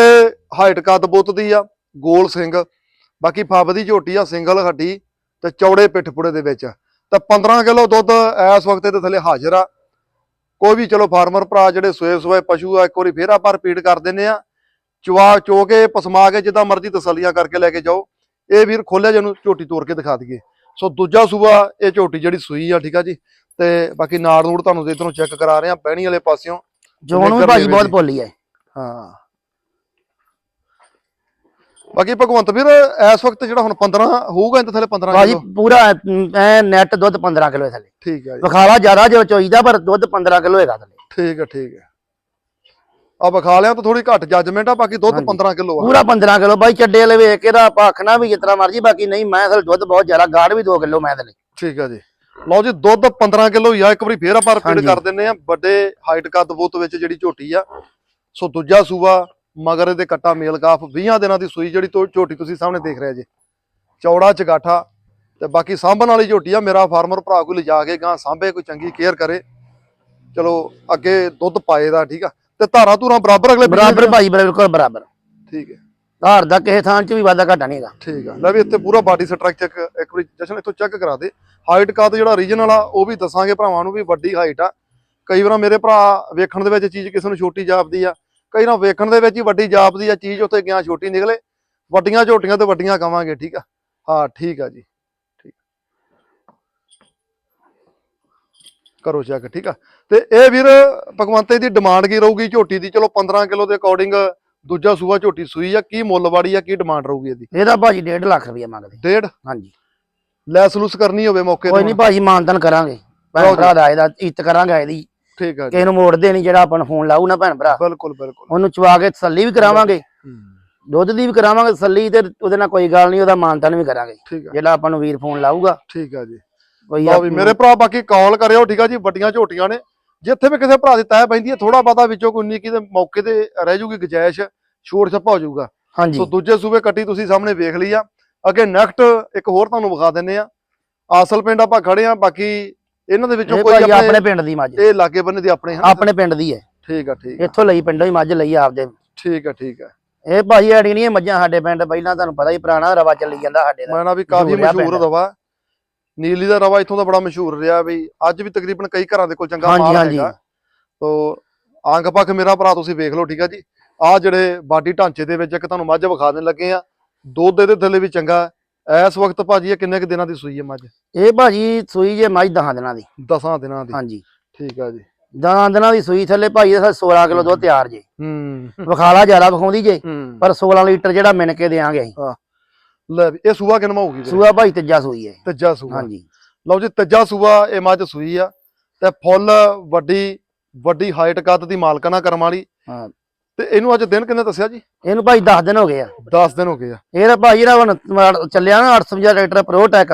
ਹਾਈਟ ਕੱਦ ਬੁੱਤ ਦੀ ਆ ਗੋਲ ਸਿੰਘ। ਬਾਕੀ ਫੱਬ ਦੀ ਝੋਟੀ ਆ ਸਿੰਗਲ ਹੱਡੀ ਤੇ ਚੌੜੇ ਪਿੱਠਪੁੜੇ ਦੇ ਵਿੱਚ। ਤੇ 15 ਕਿਲੋ ਦੁੱਧ ਇਸ ਵਕਤ ਦੇ ਥੱਲੇ ਹਾਜ਼ਰ ਆ। ਕੋਈ ਵੀ ਚਲੋ ਫਾਰਮਰ ਭਰਾ ਜਿਹੜੇ ਸੋਏ ਸੋਏ ਪਸ਼ੂ ਆ ਇੱਕ ਵਾਰੀ ਫੇਰ ਆਪਾਂ ਰਿਪੀਟ ਕਰ ਦਿੰਨੇ ਆ ਚਵਾ ਚੋ ਕੇ ਪਸਮਾ ਕੇ ਜਿੱਦਾਂ ਮਰਜ਼ੀ ਤਸੱਲੀਆਂ ਕਰਕੇ ਲੈ ਕੇ ਜਾਓ। ਇਹ ਵੀਰ ਖੋਲਿਆ ਜਿਹਨੂੰ ਝੋਟੀ ਤੋੜ ਕੇ ਦਿਖਾ ਦਈਏ। ਸੋ ਦੂਜਾ ਸੂਬਾ ਇਹ ਝੋਟੀ ਜਿਹੜੀ ਸੂਈ ਆ ਠੀਕ ਆ ਜੀ। ਤੇ ਬਾਕੀ ਨਾੜ ਨੂੜ ਤੁਹਾਨੂੰ ਇਧਰੋਂ ਚੈੱਕ ਕਰਾ ਰਹੇ ਆ ਪਹਿਣੀ ਵਾਲੇ ਪਾਸਿਓਂ। ਜੋਨ ਵੀ ਭਾਜੀ ਬਹੁਤ। ਬੋਲੀ ਹੈ। ਹਾਂ। ਬਾਕੀ ਭਗਵੰਤ ਵੀਰ ਇਸ ਵਕਤ ਜਿਹੜਾ ਹੁਣ 15 ਹੋਊਗਾ ਇਹਦੇ ਥੱਲੇ 15 ਭਾਜੀ ਕਿਲੋ? ਪੂਰਾ ਐ ਨੈਟ ਦੁੱਧ 15 ਕਿਲੋ ਥੱਲੇ। ਠੀਕ ਹੈ ਜੀ। ਵਿਖਾਲਾ ਜ਼ਿਆਦਾ ਜੋ ਚੋਈਦਾ ਪਰ ਦੁੱਧ 15 ਕਿਲੋ ਹੈਗਾ ਥੱਲੇ। ਠੀਕ ਹੈ ਠੀਕ ਹੈ। ਆ ਵਿਖਾ ਲਿਆ ਤਾਂ ਥੋੜੀ ਘੱਟ ਜੱਜਮੈਂਟ ਆ ਬਾਕੀ ਦੁੱਧ ਹਾਂਜੀ। 15 ਕਿਲੋ ਆ। ਪੂਰਾ 15 ਕਿਲੋ ਬਾਈ ਚੱਡੇ ਵਾਲੇ ਵੇਖ ਕੇ ਤਾਂ ਆਪਾਂ ਆਖਣਾ ਵੀ ਜਿਤਨਾ ਮਰਜ਼ੀ ਬਾਕੀ ਨਹੀਂ ਮੈਂ ਥੱਲੇ ਦੁੱਧ ਬਹੁਤ ਜ਼ਿਆਦਾ ਗਾੜ ਵੀ 2 ਕਿਲੋ ਮੈਂ ਥੱਲੇ। ਠੀਕ ਹੈ ਜੀ। ਲਓ ਜੀ ਦੁੱਧ 15 ਕਿਲੋ ਹੀ ਆ ਇੱਕ ਵਾਰੀ ਫੇਰ ਆਪਾਂ ਰਿਪੀਟ ਹਾਂਜੀ। ਕਰ ਦਿੰਨੇ ਆ ਵੱਡੇ ਹਾਈਟ ਕੱਦ ਬੁੱਤ ਵਿੱਚ ਜਿਹੜੀ ਝੋਟੀ ਆ ਸੋ ਦੂਜਾ ਸੂਆ ਮਗਰ ਇਹਦੇ ਕੱਟਾ ਮੇਲ ਕਾਫ 20 ਦਿਨਾਂ ਦੀ ਸੂਈ ਜਿਹੜੀ ਝੋਟੀ ਤੁਸੀਂ ਸਾਹਮਣੇ ਦੇਖ ਰਹੇ ਜੀ। ਚੌੜਾ ਚਗਾਠਾ ਤੇ ਬਾਕੀ ਸਾਂਭਣ ਵਾਲੀ ਝੋਟੀ ਆ ਮੇਰਾ ਫਾਰਮਰ ਭਰਾ ਕੋਈ ਲਿਜਾ ਕੇ ਗਾਂ ਸਾਂਭੇ ਕੋਈ ਚੰਗੀ ਕੇਅਰ ਕਰੇ। ਚਲੋ ਅੱਗੇ ਦੁੱਧ ਪਾਏ ਦਾ ਠੀਕ ਆ। ਤੇ ਧਾਰਾਂ ਧੂਰਾਂ ਬਰਾਬਰ ਅਗਲੇ ਬਰਾਬਰ ਭਾਜੀ ਬਿਲਕੁਲ ਬਰਾਬਰ। ਠੀਕ ਹੈ। ਧਾਰ ਦਾ ਕਿਸੇ ਥਾਂ 'ਚ ਵੀ ਵਾਧਾ ਘਾਟਾ ਨਹੀਂ ਹੈਗਾ। ਠੀਕ ਆ। ਲੈ ਵੀ ਇੱਥੇ ਪੂਰਾ ਬਾਡੀ ਸਟਰਕਚਰ ਇੱਕ ਵਾਰੀ ਜਸ਼ਨ ਇੱਥੋਂ ਚੈੱਕ ਕਰਾ ਦੇ। ਹਾਈਟ ਕੱਦ ਜਿਹੜਾ ਰੀਜਨਲ ਆ ਉਹ ਵੀ ਦੱਸਾਂਗੇ ਭਰਾਵਾਂ ਨੂੰ ਵੀ ਵੱਡੀ ਹਾਈਟ ਆ। ਕਈ ਵਾਰ ਮੇਰੇ ਭਰਾ ਵੇਖਣ ਦੇ ਵਿੱਚ ਚੀਜ਼ ਕਿਸੇ ਨੂੰ ਛੋਟੀ ਜਾਪਦੀ ਆ ਕਈ ਵਾਰ ਵੇਖਣ ਦੇ ਵਿੱਚ ਹੀ ਵੱਡੀ ਜਾਪਦੀ ਆ ਚੀਜ਼ ਉੱਥੇ ਗਿਆ ਛੋਟੀ ਨਿਕਲੇ। ਵੱਡੀਆਂ ਝੋਟੀਆਂ ਤੇ ਵੱਡੀਆਂ ਕਵਾਂਗੇ ਠੀਕ ਆ? ਹਾਂ ਠੀਕ ਆ ਜੀ ਠੀਕ ਕਰੋ ਚੈੱਕ ਠੀਕ ਆ? ਤੇ ਇਹ ਵੀਰ ਭਗਵੰਤੇ ਦੀ ਡਿਮਾਂਡ ਕੀ ਰਹੂਗੀ ਝੋਟੀ ਦੀ? ਚਲੋ 15 ਕਿਲੋ ਦੇ ਅਕੋਰਡਿੰਗ ਦੂਜਾ ਸੂਆ ਝੋਟੀ ਸੂਈ ਆ ਕੀ ਮੁੱਲ ਵਾੜੀ ਆ ਕੀ ਡਿਮਾਂਡ ਰਹੂਗੀ ਇਹਦੀ? ਇਹਦਾ ਭਾਜੀ 1.5 ਲੱਖ ਰੁਪਏ ਮੰਗਦੇ। ਡੇਢ? ਹਾਂਜੀ। ਲੈਸ ਲੂਸ ਕਰਨੀ ਹੋਵੇ ਮੌਕੇ ਕੋਈ ਤੇ ਨਹੀਂ ਭਾਜੀ ਮਾਨਤਨ ਕਰਾਂਗੇ। ਭੈਣ। ਭਰਾ ਦਾ ਇਹਦਾ ਇੱਜ਼ਤ ਕਰਾਂਗੇ ਇਹਦੀ ਠੀਕ ਆ ਜੀ। ਕਿਸੇ ਨੂੰ ਮੋੜਦੇ ਨਹੀਂ ਜਿਹੜਾ ਆਪਾਂ ਨੂੰ ਫੋਨ ਲਾਊ ਨਾ ਭੈਣ ਭਰਾ। ਬਿਲਕੁਲ ਬਿਲਕੁਲ। ਉਹਨੂੰ ਚਵਾ ਕੇ ਤਸੱਲੀ ਵੀ ਕਰਾਵਾਂਗੇ। ਦੁੱਧ ਦੀ ਵੀ ਕਰਾਵਾਂਗੇ ਤਸੱਲੀ ਤੇ ਉਹਦੇ ਨਾਲ ਕੋਈ ਗੱਲ ਨਹੀਂ ਉਹਦਾ ਮਾਨਤਨ ਵੀ ਕਰਾਂਗੇ। ਆ। ਜਿਹੜਾ ਆਪਾਂ ਨੂੰ ਵੀਰ ਫੋਨ ਲਾਊਗਾ। ਠੀਕ ਆ ਜੀ। ਕੋਈ ਲਓ ਵੀ ਮੇਰੇ ਭਰਾ ਬਾਕੀ ਕਾਲ ਕਰਿਓ ਠੀਕ ਆ ਜੀ? ਵੱਡੀਆਂ ਝੋਟੀਆਂ ਨੇ। ਜਿੱਥੇ ਵੀ ਕਿਸੇ ਭਰਾ ਦੀ ਤੈਅ ਪੈਂਦੀ ਹੈ ਥੋੜਾ ਬਾਤਾ ਵਿੱਚੋਂ ਕੋਈ 19 ਦੇ ਮੌਕੇ ਤੇ ਰਹਿ ਜੂਗੀ ਗੁਜਾਇਸ਼ ਛੋੜ ਛੱਪਾ ਹੋ ਜਾਊਗਾ ਹਾਂਜੀ। ਸੋ ਦੂਜੇ ਸੂਬੇ ਕੱਟੀ ਤੁਸੀਂ ਸਾਹਮਣੇ ਵੇਖ ਲਈ ਆ। ਅੱਗੇ ਨੈਕਸਟ ਇੱਕ ਹੋਰ ਤੁਹਾਨੂੰ ਵਿਖਾ ਦਿੰਨੇ ਆ। ਆਸਲ ਪਿੰਡ ਆਪਾਂ ਖੜੇ ਆ ਬਾਕੀ ਇਹਨਾਂ ਦੇ ਵਿੱਚੋਂ ਕੋਈ ਆਪਣੇ ਪਿੰਡ ਦੀ ਮੱਝ ਇਹ ਲਾਗੇ ਬੰਨੇ ਦੇ ਆਪਣੇ ਹਨ ਆਪਣੇ ਪਿੰਡ ਦੀ ਹੈ। ਠੀਕ ਆ ਠੀਕ ਇੱਥੋਂ ਲਈ ਪਿੰਡੋਂ ਹੀ ਮੱਝ ਲਈ ਆਪਦੇ। ਠੀਕ ਆ ਠੀਕ ਆ। ਇਹ ਭਾਜੀ ਐਡੀ ਨਹੀਂ ਇਹ ਮੱਝਾਂ ਸਾਡੇ ਪਿੰਡ ਪਹਿਲਾਂ ਤੁਹਾਨੂੰ ਪਤਾ ਹੀ ਪੁਰਾਣਾ ਰਵਾ ਚੱਲੀ ਜਾਂਦਾ ਸਾਡੇ ਦਾ। ਮੈਂ ਨਾ ਵੀ ਕਾਫੀ ਮਸ਼ਹੂਰ। ਰਵਾ। ਨੀਲੀ ਦਾ ਰਵਾ ਇੱਥੋਂ ਦਾ ਬੜਾ ਮਸ਼ਹੂਰ ਰਿਹਾ ਵੀ ਅੱਜ ਵੀ ਤਕਰੀਬਨ ਕਈ ਘਰਾਂ ਦੇ ਕੋਲ ਚੰਗਾ ਮਾਲ ਹਾਂਜੀ। ਹੈਗਾ। ਤੋ ਅੰਗ ਪੱਖ ਮੇਰਾ ਭਰਾ ਤੁਸੀਂ ਵੇਖ ਲਓ ਠੀਕ ਆ ਜੀ। ਆ ਜਿਹੜੇ ਬਾਡੀ ਢਾਂਚੇ ਦੇ ਵਿੱਚ ਇੱਕ ਤੁਹਾਨੂੰ ਮੱਝ ਵਿਖਾ ਦੇਣ ਲੱਗੇ ਆ। ਦੁੱਧ ਇਹਦੇ ਥੱਲੇ ਵੀ ਚੰਗਾ। ਇਸ ਵਕਤ ਭਾਜੀ ਇਹ ਕਿੰਨੇ ਕੁ ਦਿਨਾਂ ਦੀ ਸੂਈ ਹੈ ਮੱਝ? ਇਹ ਭਾਜੀ ਸੂਈ ਜੇ ਮੱਝ ਦਹਾਂ ਦਿਨਾਂ ਦੀ। 10 ਦਿਨਾਂ ਦੀ। ਹਾਂਜੀ। ਠੀਕ ਆ ਜੀ। ਦਹਾਂ ਦਿਨਾਂ ਦੀ ਸੂਈ ਥੱਲੇ ਭਾਜੀ ਇਹਦਾ 16 ਕਿਲੋ ਦੁੱਧ ਤਿਆਰ ਜੇ। ਹੂੰ। ਵਿਖਾਲਾ ਜ਼ਿਆਦਾ ਵਿਖਾਉਂਦੀ ਜੇ ਪਰ 16 ਲੀਟਰ ਜਿਹੜਾ ਮਿਣ ਕੇ ਦੇਾਂਗੇ ਅਸੀਂ। ਲੈ ਇਹ ਸੂਆ ਕਿਨਮਾ ਹੋਊਗੀ? ਸੂਆ ਭਾਈ ਤੀਜਾ ਸੂਈ ਹੈ। ਤੀਜਾ ਸੂਆ। ਹਾਂਜੀ। ਲਓ ਜੀ ਤੀਜਾ ਸੂਆ ਇਹ ਮੱਝ ਸੂਈ ਆ ਤੇ ਫੁੱਲ ਵੱਡੀ ਵੱਡੀ ਹਾਈਟ ਕੱਦ ਦੀ ਮਾਲਕਣਾ ਕਰਮ ਵਾਲੀ। ਤੇ ਇਹਨੂੰ ਅੱਜ ਦਿਨ ਕਿੰਨੇ ਦੱਸਿਆ ਜੀ? ਇਹਨੂੰ ਭਾਈ 10 ਦਿਨ ਹੋ ਗਏ ਆ। 10 ਦਿਨ ਹੋ ਗਏ ਆ। ਇਹਦਾ ਭਾਈ ਜਿਹੜਾ ਹੁਣ ਚੱਲਿਆ ਨਾ 850 ਟਰੈਕਟਰ ਪ੍ਰੋਟੈਕ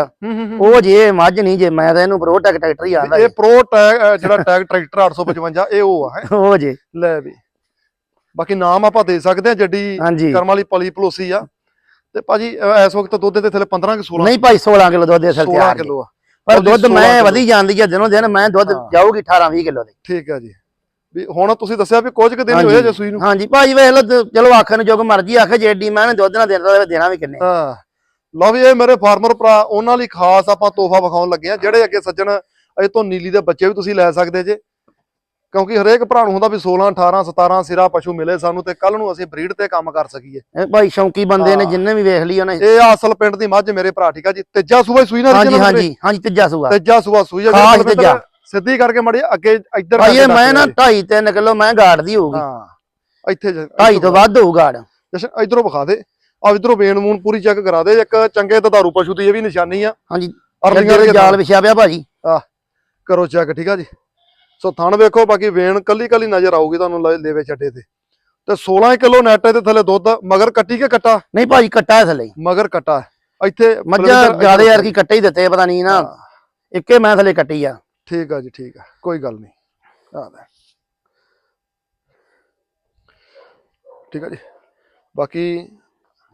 ਉਹ ਜੇ ਮੱਝ ਨਹੀਂ ਜੇ ਮੈਂ ਤਾਂ ਇਹਨੂੰ ਪ੍ਰੋਟੈਕ ਟਰੈਕਟਰ ਹੀ ਆਂਦਾ ਇਹ ਪ੍ਰੋ ਅਹ ਜਿਹੜਾ ਟੈਗ ਟਰੈਕਟਰ 855 ਇਹ ਉਹ ਆ ਹੈ। ਉਹ ਜੇ। ਲੈ ਵੀ। ਬਾਕੀ ਨਾਮ ਆਪਾਂ ਦੇ ਸਕਦੇ ਆ ਜੱਡੀ ਕਰਮ ਵਾਲੀ ਪਲੀ ਪਲੋਸੀ ਆ। ਤੇ ਭਾਜੀ ਇਸ ਵਕਤ ਦੁੱਧ ਦੇ ਥੱਲੇ 15 ਕਿ 16 ਨਹੀਂ ਭਾਈ 16 ਕਿਲੋ ਦੁੱਧ ਦੇ 16 ਤਿਆਰ ਜੇ। ਕਿਲੋ ਆ। ਪਰ ਦੁੱਧ 16 ਮੈਂ। ਵਧੀ ਜਾਂਦੀ ਹੈ ਦਿਨੋਂ ਦਿਨ ਮੈਂ ਦੁੱਧ। ਜਾਊਗੀ 18 20 ਕਿਲੋ ਦੀ। ਠੀਕ ਆ ਜੀ। ਵੀ ਹੁਣ ਤੁਸੀਂ ਦੱਸਿਆ ਵੀ ਕੁਝ ਕੁ ਦਿਨ ਹੋਏ ਹਾਂਜੀ। ਜੇ ਸੂਈ ਨੂੰ। ਹਾਂਜੀ ਭਾਈ ਵੇਖ ਲਓ ਚਲੋ ਆਖਣ ਨੂੰ ਜੋਗ ਮਰਜ਼ੀ ਆਖੇ ਜੇਡੀ ਮੈਂ ਨੇ ਦੁੱਧ ਨਾ ਦੇਣਾ ਤਾਂ ਦੇਣਾ ਵੀ ਕਿੰਨੇ ਹਾਂ। ਲਓ ਵੀ ਇਹ ਮੇਰੇ ਫਾਰਮਰ ਭਰਾ ਉਹਨਾਂ ਲਈ ਖਾਸ ਆਪਾਂ ਤੋਹਫਾ ਵਿਖਾਉਣ ਲੱਗੇ ਆ ਜਿਹੜੇ ਅੱਗੇ ਸੱਜਣ ਅਜੇ ਤੋਂ ਨੀਲੀ ਦੇ ਬੱਚੇ ਵੀ ਤੁਸੀਂ ਲੈ ਸਕਦੇ ਜੇ। ਕਿਉਂਕਿ ਹਰੇਕ ਭਰਾ ਨੂੰ ਹੁੰਦਾ ਵੀ 16 18 17 ਸਿਰਾ ਪਸ਼ੂ ਮਿਲੇ ਸਾਨੂੰ ਤੇ ਕੱਲ ਨੂੰ ਅਸੀਂ ਬਰੀਡ ਤੇ ਕੰਮ ਕਰ ਸਕੀਏ। ਇਹ ਭਾਈ ਸ਼ੌਂਕੀ ਬੰਦੇ ਨੇ। ਜਿੰਨੇ ਵੀ ਵੇਖ ਲਈ ਉਹਨੇ। ਇਹ ਅਸਲ ਪਿੰਡ ਦੀ ਮੱਝ ਮੇਰੇ ਭਰਾ ਠੀਕ ਆ ਜੀ? ਤੀਜਾ ਸੂਆ ਸੂਈ ਨਾ ਹਾਂਜੀ ਹਾਂਜੀ ਹਾਂਜੀ ਤੀਜਾ ਸੂਆ। ਤੀਜਾ ਸੂਆ ਸੂਈ ਆ ਖਾਸ ਤੀਜਾ। ਸਿੱਧੀ ਕਰਕੇ ਮੜੀ ਅੱਗੇ ਇੱਧਰ ਭਾਈ ਇਹ ਮੈਂ ਨਾ ਦੱਸ 2.5 3 ਕਿਲੋ ਮੈਂ ਗਾੜਦੀ ਹੋਊਗੀ। ਹਾਂ ਇੱਥੇ ਜ- 2.5 ਤੋਂ ਵੱਧ ਹੋਊ ਗਾੜ ਜਸ਼ਨ ਇਧਰੋਂ ਵਿਖਾ ਦੇ। ਆ ਇਧਰੋਂ ਵੇਨ ਮੂਨ ਪੂਰੀ ਚੈੱਕ ਕਰਾ ਦੇ। ਇੱਕ ਚੰਗੇ ਦਧਾਰੂ ਪਸ਼ੂ ਦੀ ਇਹ ਵੀ ਨਿਸ਼ਾਨੀ ਆ। ਹਾਂਜੀ ਅਰਲੀਆਂ ਦੇ ਜਾਲ ਵਿਛਿਆ ਪਿਆ ਭਾਜੀ। ਕਰੋ ਚੈੱਕ ਠੀਕ ਆ ਜੀ। ਸੋ ਥਣ ਵੇਖੋ ਬਾਕੀ ਵੇਨ ਕੱਲੀ ਕੱਲੀ ਨਜ਼ਰ ਆਊਗੀ ਤੁਹਾਨੂੰ ਲੇਵੇ ਛੱਡੇ ਤੇ। ਤੇ 16 ਕਿਲੋ ਨੈਟ ਦੇ ਥੱਲੇ ਦੁੱਧ ਮਗਰ ਕੱਟੀ ਕੇ ਕੱਟਾ? ਨਹੀਂ ਭਾਜੀ ਕੱਟਾ ਹੈ ਥੱਲੇ ਮਗਰ ਕੱਟਾ। ਇੱਥੇ ਮੱਝਾਂ ਜਿਆਦੇ ਯਾਰ ਕੀ ਕੱਟੇ ਹੀ ਦਿੱਤੇ ਪਤਾ ਨਹੀਂ ਨਾ। ਇੱਕੇ ਮੈਂ ਥੱਲੇ ਕੱਟੀ ਆ। ਠੀਕ ਆ ਜੀ ਠੀਕ ਆ। ਕੋਈ ਗੱਲ ਨਹੀਂ। ਆ ਲੈ। ਠੀਕ ਆ ਜੀ। ਬਾਕੀ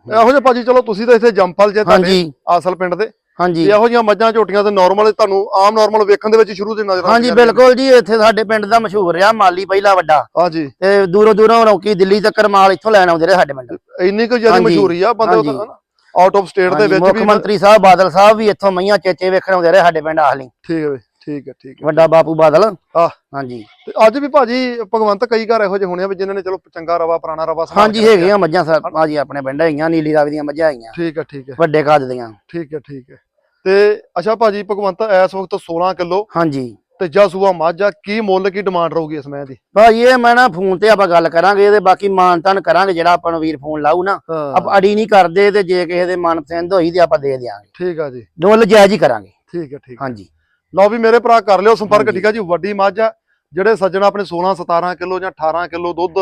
ਇਹੋ ਜਿਹੇ ਭਾਜੀ ਚਲੋ ਤੁਸੀਂ ਤਾਂ ਇੱਥੇ ਜੰਪਲ ਜੇ ਤੁਹਾਡੇ ਹਾਂਜੀ। ਆਸਲ ਪਿੰਡ ਦੇ। ਹਾਂਜੀ। ਤੇ ਇਹੋ ਜਿਹੀਆਂ ਮੱਝਾਂ ਝੋਟੀਆਂ ਤੇ ਨਾਰਮਲ ਤੁਹਾਨੂੰ ਆਮ ਨਾਰਮਲ ਵੇਖਣ ਦੇ ਵਿੱਚ ਸ਼ੁਰੂ ਤੋਂ ਨਜ਼ਰ ਹਾਂਜੀ। ਬਿਲਕੁਲ ਜੀ ਇੱਥੇ ਸਾਡੇ ਪਿੰਡ ਦਾ ਮਸ਼ਹੂਰ ਰਿਹਾ ਮਾਲੀ ਪਹਿਲਾ ਵੱਡਾ। ਹਾਂਜੀ ਤੇ ਦੂਰੋਂ ਦੂਰੋਂ ਰੌਕੀ ਦਿੱਲੀ ਤੱਕ ਮਾਲ ਇੱਥੋਂ ਲੈਣ ਆਉਂਦੇ ਰਹੇ ਸਾਡੇ ਪਿੰਡ। ਇੰਨੀ ਕੁ ਜ਼ਿਆਦਾ ਹਾਂਜੀ, ਮਸ਼ਹੂਰੀ ਆ ਬੰਦੇ ਹਾਂਜੀ। ਉਧਰ ਆਊਟ ਆਫ ਸਟੇਟ ਦੇ ਹਾਂਜੀ, ਵਿੱਚ ਮੁੱਖ ਵੀ ਮੰਤਰੀ ਸਾਹਿਬ ਬਾਦਲ ਸਾਹਿਬ ਵੀ ਇੱਥੋਂ ਮਈਆਂ ਚੇਚੇ ਵੇਖਣ ਆਉਂਦੇ ਰਹੇ ਸਾਡੇ ਪਿੰਡ ਆਹਲੀ। ਠੀਕ ਹੈ ਬਈ, ਠੀਕ ਹੈ ਠੀਕ ਹੈ। ਵੱਡਾ ਬਾਪੂ ਬਾਦਲ। ਆਹ। ਹਾਂਜੀ। ਤੇ ਅੱਜ ਵੀ ਭਾਜੀ ਭਗਵੰਤ ਕਈ ਘਰ ਇਹੋ ਜਿਹੇ ਹੋਣੇ ਆ ਵੀ ਜਿਨ੍ਹਾਂ ਨੇ ਚਲੋ ਚੰਗਾ ਰਵਾ ਪੁਰਾਣਾ ਰਵਾ ਸੰਭਾਲ ਹਾਂਜੀ ਕੇ ਹੈਗੀਆਂ ਮੱਝਾਂ ਸਾਹਿਬ ਭਾਜੀ ਆਪਣੇ ਪਿੰਡ ਹੈਗੀਆਂ ਨੀਲੀ ਰਾਵੀ ਦੀਆਂ ਮੱਝਾਂ ਹੈਗੀਆਂ। ਠੀਕ ਹੈ ਠੀਕ ਹੈ। ਵੱਡੇ ਕੱਦ ਦੀਆਂ। ਠੀਕ ਹੈ ਠੀਕ ਹੈ। ਤੇ ਅੱਛਾ ਭਾਜੀ ਭਗਵੰਤ ਇਸ ਵਕਤ 16 ਕਿਲੋ ਹਾਂਜੀ। ਤੀਜਾ ਸੂਆ ਮੱਝ ਆ ਕੀ ਮੁੱਲ ਕੀ ਡਿਮਾਂਡ ਰਹੂਗੀ ਇਸ ਮੈਂ ਦੀ? ਭਾਜੀ ਇਹ ਮੈਂ ਨਾ ਫੋਨ ਤੇ ਆਪਾਂ ਗੱਲ ਕਰਾਂਗੇ ਇਹਦੇ ਬਾਕੀ ਮਾਨਤਾਨ ਕਰਾਂਗੇ ਜਿਹੜਾ ਆਪਾਂ ਨੂੰ ਵੀਰ ਫੋਨ ਲਾਊ ਨਾ। ਆਪਾਂ ਅੜੀ ਨਹੀਂ ਕਰਦੇ ਤੇ ਜੇ ਕਿਸੇ ਦੇ ਮਨ ਪਸੰਦ ਹੋਈ ਤੇ ਆਪਾਂ ਦੇ ਦਿਆਂਗੇ। ਠੀਕ ਆ ਜੀ। ਮੁੱਲ ਜਾਇਜ਼ ਹੀ ਕਰਾਂਗੇ। ਠੀਕ ਹੈ ਠੀਕ। ਹਾਂਜੀ। ਲਓ ਵੀ ਮੇਰੇ ਭਰਾ ਕਰ ਲਿਓ ਸੰਪਰਕ। ਠੀਕ ਆ ਜੀ? ਵੱਡੀ ਮੱਝ ਆ ਜਿਹੜੇ ਸੱਜਣ ਆਪਣੇ 16 17 ਕਿਲੋ ਜਾਂ 18 ਕਿਲੋ ਦੁੱਧ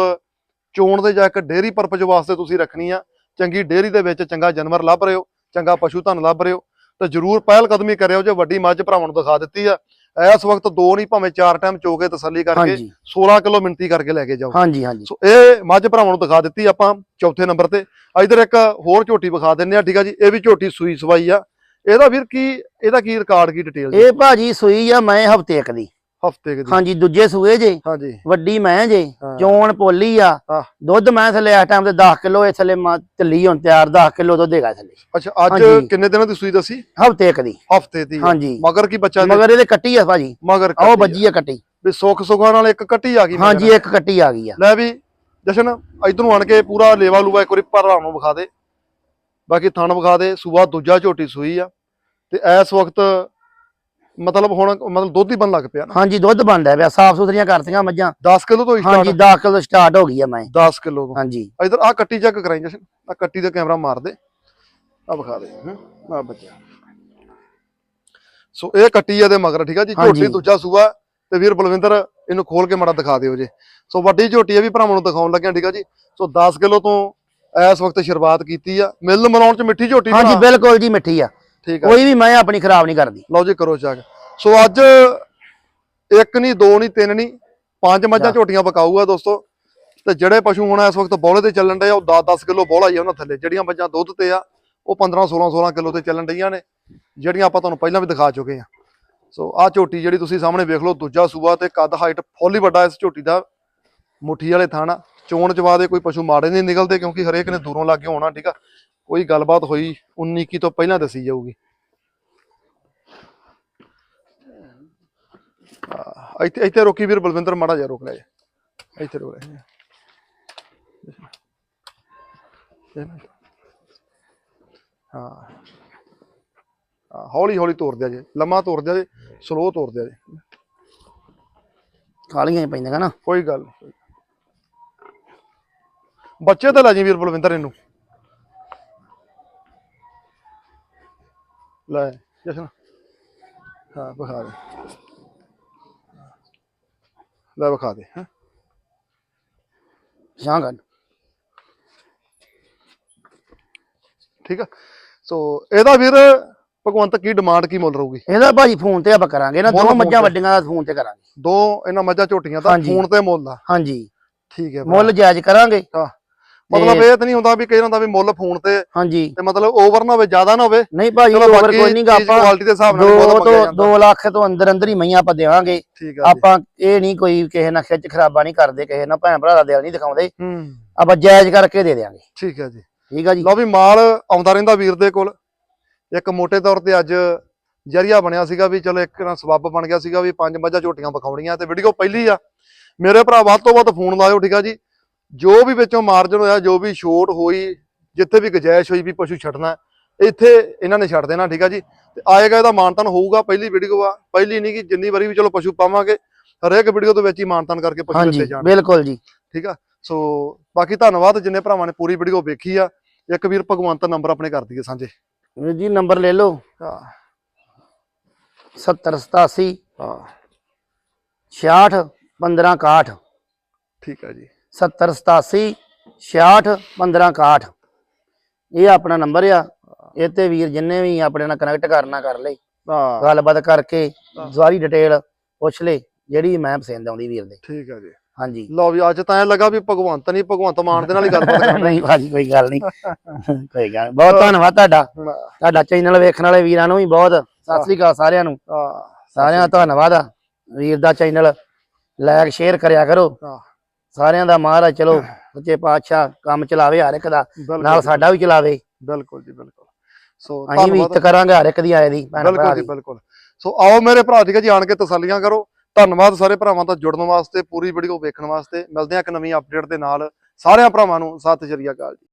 ਚੋਣ ਦੇ ਜਾਂ ਇੱਕ ਡੇਅਰੀ ਪਰਪਸ ਵਾਸਤੇ ਤੁਸੀਂ ਰੱਖਣੀ ਆ ਚੰਗੀ ਡੇਅਰੀ ਦੇ ਵਿੱਚ ਚੰਗਾ ਜਾਨਵਰ ਲੱਭ ਰਹੇ ਹੋ ਚੰਗਾ ਪਸ਼ੂ ਧਨ ਲੱਭ ਰਹੇ ਹੋ ਤਾਂ ਜਰੂਰ ਪਹਿਲ ਕਦਮੀ ਕਰਿਓ ਜੇ ਵੱਡੀ ਮੱਝ ਭਰਾਵਾਂ ਨੂੰ ਦਿਖਾ ਦਿੱਤੀ ਆ। ਇਸ ਵਕਤ ਦੋ ਨਹੀਂ ਭਾਵੇਂ ਚਾਰ ਟਾਈਮ ਚੋ ਕੇ ਤਸੱਲੀ ਕਰਕੇ ਹਾਂਜੀ। 16 ਕਿਲੋ ਮਿੰਤੀ ਕਰਕੇ ਲੈ ਕੇ ਜਾਓ। ਹਾਂਜੀ ਹਾਂਜੀ। ਸੋ ਇਹ ਮੱਝ ਭਰਾਵਾਂ ਨੂੰ ਦਿਖਾ ਦਿੱਤੀ ਆਪਾਂ ਚੌਥੇ ਨੰਬਰ ਤੇ। ਇਧਰ ਇੱਕ ਹੋਰ ਝੋਟੀ ਵਿਖਾ ਦਿੰਨੇ ਆ ਠੀਕ ਆ ਜੀ? ਇਹ ਵੀ ਝੋਟੀ ਸੂਈ ਸਵਾਈ ਆ। ਇਹਦਾ ਵੀਰ ਕੀ ਇਹਦਾ ਕੀ ਰਿਕਾਰਡ ਕੀ ਡਿਟੇਲ ਇਹ ਭਾਜੀ ਸੂਈ ਆ ਮੈਂ ਹਫ਼ਤੇ ਇੱਕ ਦੀ। ਹਫ਼ਤੇ ਦੀ। ਹਾਂਜੀ ਦੂਜੇ ਸੂਏ ਜੇ। ਹਾਂਜੀ। ਵੱਡੀ ਮੈਂ ਜੇ। ਚੋਣ ਪੋਲੀ ਆ। ਦੁੱਧ ਮੈਂ ਥੱਲੇ ਇਸ ਟਾਈਮ ਤੇ 10 ਕਿਲੋ ਇਹ ਥੱਲੇ ਮੈਂ ਢਿੱਲੀ ਹੁਣ ਤਿਆਰ 10 ਕਿਲੋ ਦੁੱਧ ਦੇਗਾ ਥੱਲੇ। ਅੱਛਾ ਅੱਜ। ਕਿੰਨੇ ਦਿਨਾਂ ਦੀ ਸੂਈ ਦੱਸੀ? ਹਫ਼ਤੇ ਇੱਕ ਦੀ। ਹਫ਼ਤੇ ਦੀ। ਆ। ਹਾਂਜੀ। ਮਗਰ ਕੀ ਬੱਚਾ ਮਗਰ ਇਹਦੇ ਕੱਟੀ ਆ ਭਾਜੀ। ਮਗਰ ਉਹ ਆ। ਵੱਜੀ ਆ ਕੱਟੀ। ਵੀ ਸੁੱਖ ਸੁਖਾਂ ਨਾਲ ਇੱਕ ਕੱਟੀ ਆ ਗਈ। ਹਾਂਜੀ ਇੱਕ ਕੱਟੀ ਆ ਗਈ ਆ। ਲੈ ਵੀ ਜਸ਼ਨ ਇਧਰੋਂ ਆਣ ਕੇ ਪੂਰਾ ਲੇਵਾ ਲੂਵਾ ਇੱਕ ਵਾਰੀ ਭਰਾ ਨੂੰ ਵਿਖਾ ਦੇ। ਬਾਕੀ ਥਣ ਵਿਖਾ ਦੇ ਸੂਆ ਦੂਜਾ ਝੋਟੀ ਸੂਈ ਆ। ਤੇ ਇਸ ਵਕਤ ਮਤਲਬ ਹੁਣ ਮਤਲਬ ਦੁੱਧ ਹੀ ਬਣ ਲੱਗ ਪਿਆ ਨਾ। ਹਾਂਜੀ ਦੁੱਧ ਬਣਦਾ ਪਿਆ ਸਾਫ਼ ਸੁਥਰੀਆਂ ਕਰਤੀਆਂ ਮੱਝਾਂ। 10 ਕਿਲੋ ਤੋਂ ਹਾਂਜੀ ਸਟਾਰਟ 10 ਕਿਲੋ ਸਟਾਰਟ ਹੋ ਗਈ ਆ ਮੈਂ। 10 ਕਿਲੋ ਤੋਂ। ਹਾਂਜੀ। ਇਧਰ ਆ ਕੱਟੀ ਚੈੱਕ ਕਰਾਈ ਜਸ਼ਨ ਆ ਕੱਟੀ ਦਾ ਕੈਮਰਾ ਮਾਰ ਦੇ। ਆ ਵਿਖਾ ਦੇ। ਆ ਬੱਚਾ। ਸੋ ਇਹ ਕੱਟੀ ਆ ਦੇ ਮਗਰ ਠੀਕ ਆ ਜੀ? ਹਾਂਜੀ। ਝੋਟੀ ਦੂਜਾ ਸੂਆ ਤੇ ਵੀਰ ਬਲਵਿੰਦਰ ਇਹਨੂੰ ਖੋਲ ਕੇ ਮਾੜਾ ਦਿਖਾ ਦਿਓ ਜੇ। ਸੋ ਵੱਡੀ ਝੋਟੀ ਆ ਵੀ ਭਰਾਵਾਂ ਨੂੰ ਦਿਖਾਉਣ ਲੱਗਿਆ ਠੀਕ ਆ ਜੀ? ਸੋ 10 ਕਿਲੋ ਤੋਂ ਇਸ ਵਕਤ ਸ਼ੁਰੂਆਤ ਕੀਤੀ ਆ। ਮਿਲ ਮਨਾਉਣ ਚ ਮਿੱਠੀ ਝੋਟੀ ਹਾਂਜੀ। ਬਿਲਕੁਲ ਜੀ ਮਿੱਠੀ ਆ। ਠੀਕ ਆ। ਕੋਈ ਵੀ ਮੈਂ ਆਪਣੀ ਖਰਾਬ ਨਹੀਂ ਕਰਦੀ। ਲਓ ਜੀ ਕਰੋ ਚੱਕ ਸੋ ਅੱਜ ਇੱਕ ਨਹੀਂ ਦੋ ਨਹੀਂ ਤਿੰਨ ਨਹੀਂ ਪੰਜ ਮੱਝਾਂ। ਝੋਟੀਆਂ ਪਕਾਊਗਾ ਦੋਸਤੋ। ਤੇ ਜਿਹੜੇ ਪਸ਼ੂ ਹੁਣ ਇਸ ਵਕਤ ਬੋਲੇ ਤੇ ਚੱਲਣ ਡਏ ਆ ਉਹ 10-10 ਕਿਲੋ ਬੋਲਾ ਹੀ ਉਹਨਾਂ ਥੱਲੇ। ਜਿਹੜੀਆਂ ਮੱਝਾਂ ਦੁੱਧ ਤੇ ਆ ਉਹ 15-16-16 ਕਿਲੋ ਤੇ ਚੱਲਣ ਡਈਆਂ ਨੇ। ਜਿਹੜੀਆਂ ਆਪਾਂ ਤੁਹਾਨੂੰ ਪਹਿਲਾਂ ਵੀ ਦਿਖਾ ਚੁੱਕੇ ਆ। ਸੋ ਆਹ ਝੋਟੀ ਜਿਹੜੀ ਤੁਸੀਂ ਸਾਹਮਣੇ ਵੇਖ ਲਓ ਦੂਜਾ ਸੂਆ ਤੇ ਕੱਦ ਹਾਈਟ ਫੁੱਲ ਵੱਡਾ ਇਸ ਝੋਟੀ ਦਾ। ਮੁੱਠੀ ਵਾਲੇ ਥਾਣਾ। ਚੋਣ ਚਵਾ ਦੇ ਕੋਈ ਪਸ਼ੂ ਮਾੜੇ ਨਹੀਂ ਨਿਕਲਦੇ ਕਿਉਂਕਿ ਹਰੇਕ ਨੇ ਦੂਰੋਂ ਲੱਗੇ ਹੋਣਾ ਠੀਕ ਆ। ਕੋਈ ਗੱਲਬਾਤ ਹੋਈ 19 ਕੀ ਤੋਂ ਪਹਿਲਾਂ ਦੱਸੀ ਜਾਊਗੀ। ਇੱਥੇ ਇੱਥੇ ਰੋਕੀ ਵੀਰ ਬਲਵਿੰਦਰ ਮਾੜਾ ਜਿਹਾ ਰੋਕ ਲੈ ਜਾ। ਇੱਥੇ ਰੋਕ ਲੈ ਹਾਂ। ਹੌਲੀ ਹੌਲੀ ਤੋਰ ਦਿਆ ਜੇ। ਲੰਮਾ ਤੋਰ ਦਿਆ ਜੇ ਸਲੋ ਤੋਰ ਦਿਆ ਜੇ। ਕਾਲੀਆਂ ਹੀ ਪੈਂਦੀਆਂ ਨਾ। ਕੋਈ ਗੱਲ ਬੱਚੇ ਤੇ ਲੈ ਜੀ ਵੀਰ ਬਲਵਿੰਦਰ ਇਹਨੂੰ। ਲੈ ਜਸ਼ਨ। ਹਾਂ ਵਿਖਾ ਦੇ। ਲੈ ਵਿਖਾ ਦੇ ਹੈਂ। ਸ਼ਾਂ ਕਰ ਠੀਕ ਆ। ਸੋ ਇਹਦਾ ਵੀਰ ਭਗਵੰਤ ਕੀ ਡਿਮਾਂਡ ਕੀ ਮੁੱਲ ਰਹੂਗੀ? ਇਹਦਾ ਭਾਜੀ ਫੋਨ ਤੇ ਆਪਾਂ ਕਰਾਂਗੇ ਨਾ ਮੁੱਲ ਦੋ ਫੋਨ ਮੱਝਾਂ। ਵੱਡੀਆਂ ਦਾ ਫੋਨ ਤੇ ਕਰਾਂਗੇ। ਦੋ ਇਹਨਾਂ ਮੱਝਾਂ ਝੋਟੀਆਂ ਦਾ ਹਾਂਜੀ। ਫੋਨ ਤੇ ਮੁੱਲ ਆ। ਹਾਂਜੀ। ਠੀਕ ਹੈ ਭਰਾ। ਮੁੱਲ ਜਾਇਜ਼ ਕਰਾਂਗੇ। ਹਾਂ। ਮਤਲਬ ਇਹ ਤਾਂ ਨਹੀਂ ਹੁੰਦਾ ਵੀ ਕਈ ਹੁੰਦਾ ਵੀ ਮੁੱਲ ਫੋਨ ਤੇ ਹਾਂਜੀ। ਤੇ ਮਤਲਬ ਓਵਰ ਨਾ ਹੋਵੇ ਜ਼ਿਆਦਾ ਨਾ ਹੋਵੇ। ਨਹੀਂ ਭਾਜੀ ਓਵਰ ਕੋਈ ਚੀਜ਼ ਆਪਾਂ ਕੁਆਲਿਟੀ ਦੇ ਹਿਸਾਬ ਨਾਲ ਦੋ ਮੰਗਿਆ ਜਾਂਦਾ। 2 ਲੱਖ ਤੋਂ ਅੰਦਰ ਅੰਦਰ ਹੀ ਮਈਆਂ ਆਪਾਂ ਦੇਵਾਂਗੇ। ਆਪਾਂ ਇਹ ਨਹੀਂ ਕੋਈ ਕਿਸੇ ਨਾਲ ਖਿੱਚ ਖਰਾਬਾ ਨਹੀਂ ਕਰਦੇ ਕਿਸੇ ਨਾਲ ਭੈਣ ਭਰਾ ਦਾ ਦਿਲ ਨਹੀਂ ਦਿਖਾਉਂਦੇ। ਹੂੰ। ਆਪਾਂ ਜਾਇਜ਼ ਕਰਕੇ ਦੇ ਦੇਵਾਂਗੇ ਠੀਕ ਹੈ ਜੀ। ਠੀਕ ਆ ਜੀ। ਲਓ ਵੀ ਮਾਲ ਆਉਂਦਾ ਰਹਿੰਦਾ ਵੀਰ ਦੇ ਕੋਲ। ਇੱਕ ਮੋٹے ਤੌਰ ਤੇ ਅੱਜ ਜਰੀਆ ਬਣਿਆ ਸੀਗਾ ਵੀ ਚਲੋ ਇੱਕ ਨਾ ਸਬੱਬ ਬਣ ਗਿਆ ਸੀਗਾ ਵੀ ਪੰਜ ਮੱਝਾਂ ਝੋਟੀਆਂ ਵਿਖਾਉਣੀਆਂ ਤੇ ਵੀਡੀਓ ਪਹਿਲੀ ਆ। ਮੇਰੇ ਭਰਾ ਵੱਧ ਤੋਂ ਵੱਧ ਫੋਨ ਲਾਇਓ ਠੀਕ ਆ ਜੀ। ਜੋ ਵੀ ਵਿੱਚੋਂ ਮਾਰਜਨ ਹੋਇਆ ਜੋ ਵੀ ਛੋਟ ਹੋਈ ਜਿੱਥੇ ਵੀ ਗੁੰਜਾਇਸ਼ ਹੋਈ ਵੀ ਪਸ਼ੂ ਛੱਡਣਾ ਇੱਥੇ ਇਹਨਾਂ ਨੇ ਛੱਡ ਦੇਣਾ ਠੀਕ ਆ ਜੀ? ਤੇ ਆਏਗਾ ਇਹਦਾ ਮਾਨਤਨ ਹੋਊਗਾ ਪਹਿਲੀ ਵੀਡੀਓ ਆ। ਪਹਿਲੀ ਨਹੀਂ ਕਿ ਜਿੰਨੀ ਵਾਰੀ ਵੀ ਚਲੋ ਪਸ਼ੂ ਪਾਵਾਂਗੇ ਹਰੇਕ ਵੀਡੀਓ ਦੇ ਵਿੱਚ ਹੀ ਮਾਨਤਨ ਕਰਕੇ ਪਸ਼ੂ ਦਿੱਤੇ ਜਾਣ। ਬਿਲਕੁਲ ਜੀ। ਠੀਕ ਆ? ਸੋ ਬਾਕੀ ਧੰਨਵਾਦ ਜਿੰਨੇ ਭਰਾਵਾਂ ਨੇ ਪੂਰੀ ਵੀਡੀਓ ਵੇਖੀ ਆ। ਇੱਕ ਵੀਰ ਭਗਵੰਤ ਨੰਬਰ ਆਪਣੇ ਕਰ ਦਈਏ ਸਾਂਝੇ। ਵੀਰ ਜੀ ਨੰਬਰ ਲੈ ਲਓ। ਹਾਂ। 70 87 ਹਾਂ। 66 15 61 ਠੀਕ ਆ ਜੀ। 70 87 66 15 61 ਇਹ ਆਪਣਾ ਨੰਬਰ ਆ। ਇਹ ਤੇ ਵੀਰ ਜਿੰਨੇ ਵੀ ਆਪਣੇ ਨਾਲ ਕਨੈਕਟ ਕਰਨਾ ਕਰ ਲੈ ਹਾਂ। ਗੱਲਬਾਤ ਕਰਕੇ। ਸਾਰੀ ਡਿਟੇਲ ਪੁੱਛ ਲੈ ਜਿਹੜੀ ਮੈਂ ਪਸੰਦ ਆਉਂਦੀ ਵੀਰ ਦੇ। ਠੀਕ ਆ ਜੀ। ਹਾਂਜੀ। ਲਓ ਵੀ ਅੱਜ ਤਾਂ ਐ ਲੱਗਾ ਵੀ ਭਗਵੰਤ ਨਹੀਂ ਭਗਵੰਤ ਮਾਨ ਦੇ ਨਾਲ ਹੀ ਗੱਲਬਾਤ ਕਰਨੀ। ਨਹੀਂ ਭਾਜੀ ਕੋਈ ਗੱਲ ਨਹੀਂ। ਕੋਈ ਗੱਲ। ਬਹੁਤ ਧੰਨਵਾਦ ਤੁਹਾਡਾ। ਤੁਹਾਡਾ ਚੈਨਲ ਵੇਖਣ ਵਾਲੇ ਵੀਰਾਂ ਨੂੰ ਵੀ ਬਹੁਤ। ਸਤਿ ਸ੍ਰੀ ਅਕਾਲ ਸਾਰਿਆਂ ਨੂੰ। ਸਾਰਿਆਂ ਦਾ ਧੰਨਵਾਦ ਆ। ਵੀਰ ਦਾ ਚੈਨਲ ਲਾਇਕ ਸ਼ੇਅਰ ਕਰਿਆ ਕਰੋ। ਸਾਰਿਆਂ ਦਾ ਮਹਾਰਾਜ ਚਲੋ ਸੱਚੇ ਪਾਤਸ਼ਾਹ ਕੰਮ ਚਲਾਵੇ ਹਰ ਇੱਕ ਦਾ ਨਾਲ ਸਾਡਾ ਵੀ ਚਲਾਵੇ। ਬਿਲਕੁਲ ਜੀ ਬਿਲਕੁਲ। ਸੋ ਅਸੀਂ ਵੀ ਇੱਜ਼ਤ ਕਰਾਂਗੇ ਹਰ ਇੱਕ ਦੀ ਆਏ ਦੀ ਬਿਲਕੁਲ ਜੀ ਬਿਲਕੁਲ। ਸੋ ਆਓ ਮੇਰੇ ਭਰਾ ਠੀਕ ਹੈ ਜੀ ਆਣ ਕੇ ਤਸੱਲੀਆਂ ਕਰੋ। ਧੰਨਵਾਦ ਸਾਰੇ ਭਰਾਵਾਂ ਦਾ ਜੁੜਨ ਵਾਸਤੇ ਪੂਰੀ ਵੀਡੀਓ ਵੇਖਣ ਵਾਸਤੇ। ਮਿਲਦੇ ਹਾਂ ਇੱਕ ਨਵੀਂ ਅਪਡੇਟ ਦੇ ਨਾਲ। ਸਾਰਿਆਂ ਭਰਾਵਾਂ ਨੂੰ ਸਤਿ ਸ਼੍ਰੀ ਅਕਾਲ ਜੀ।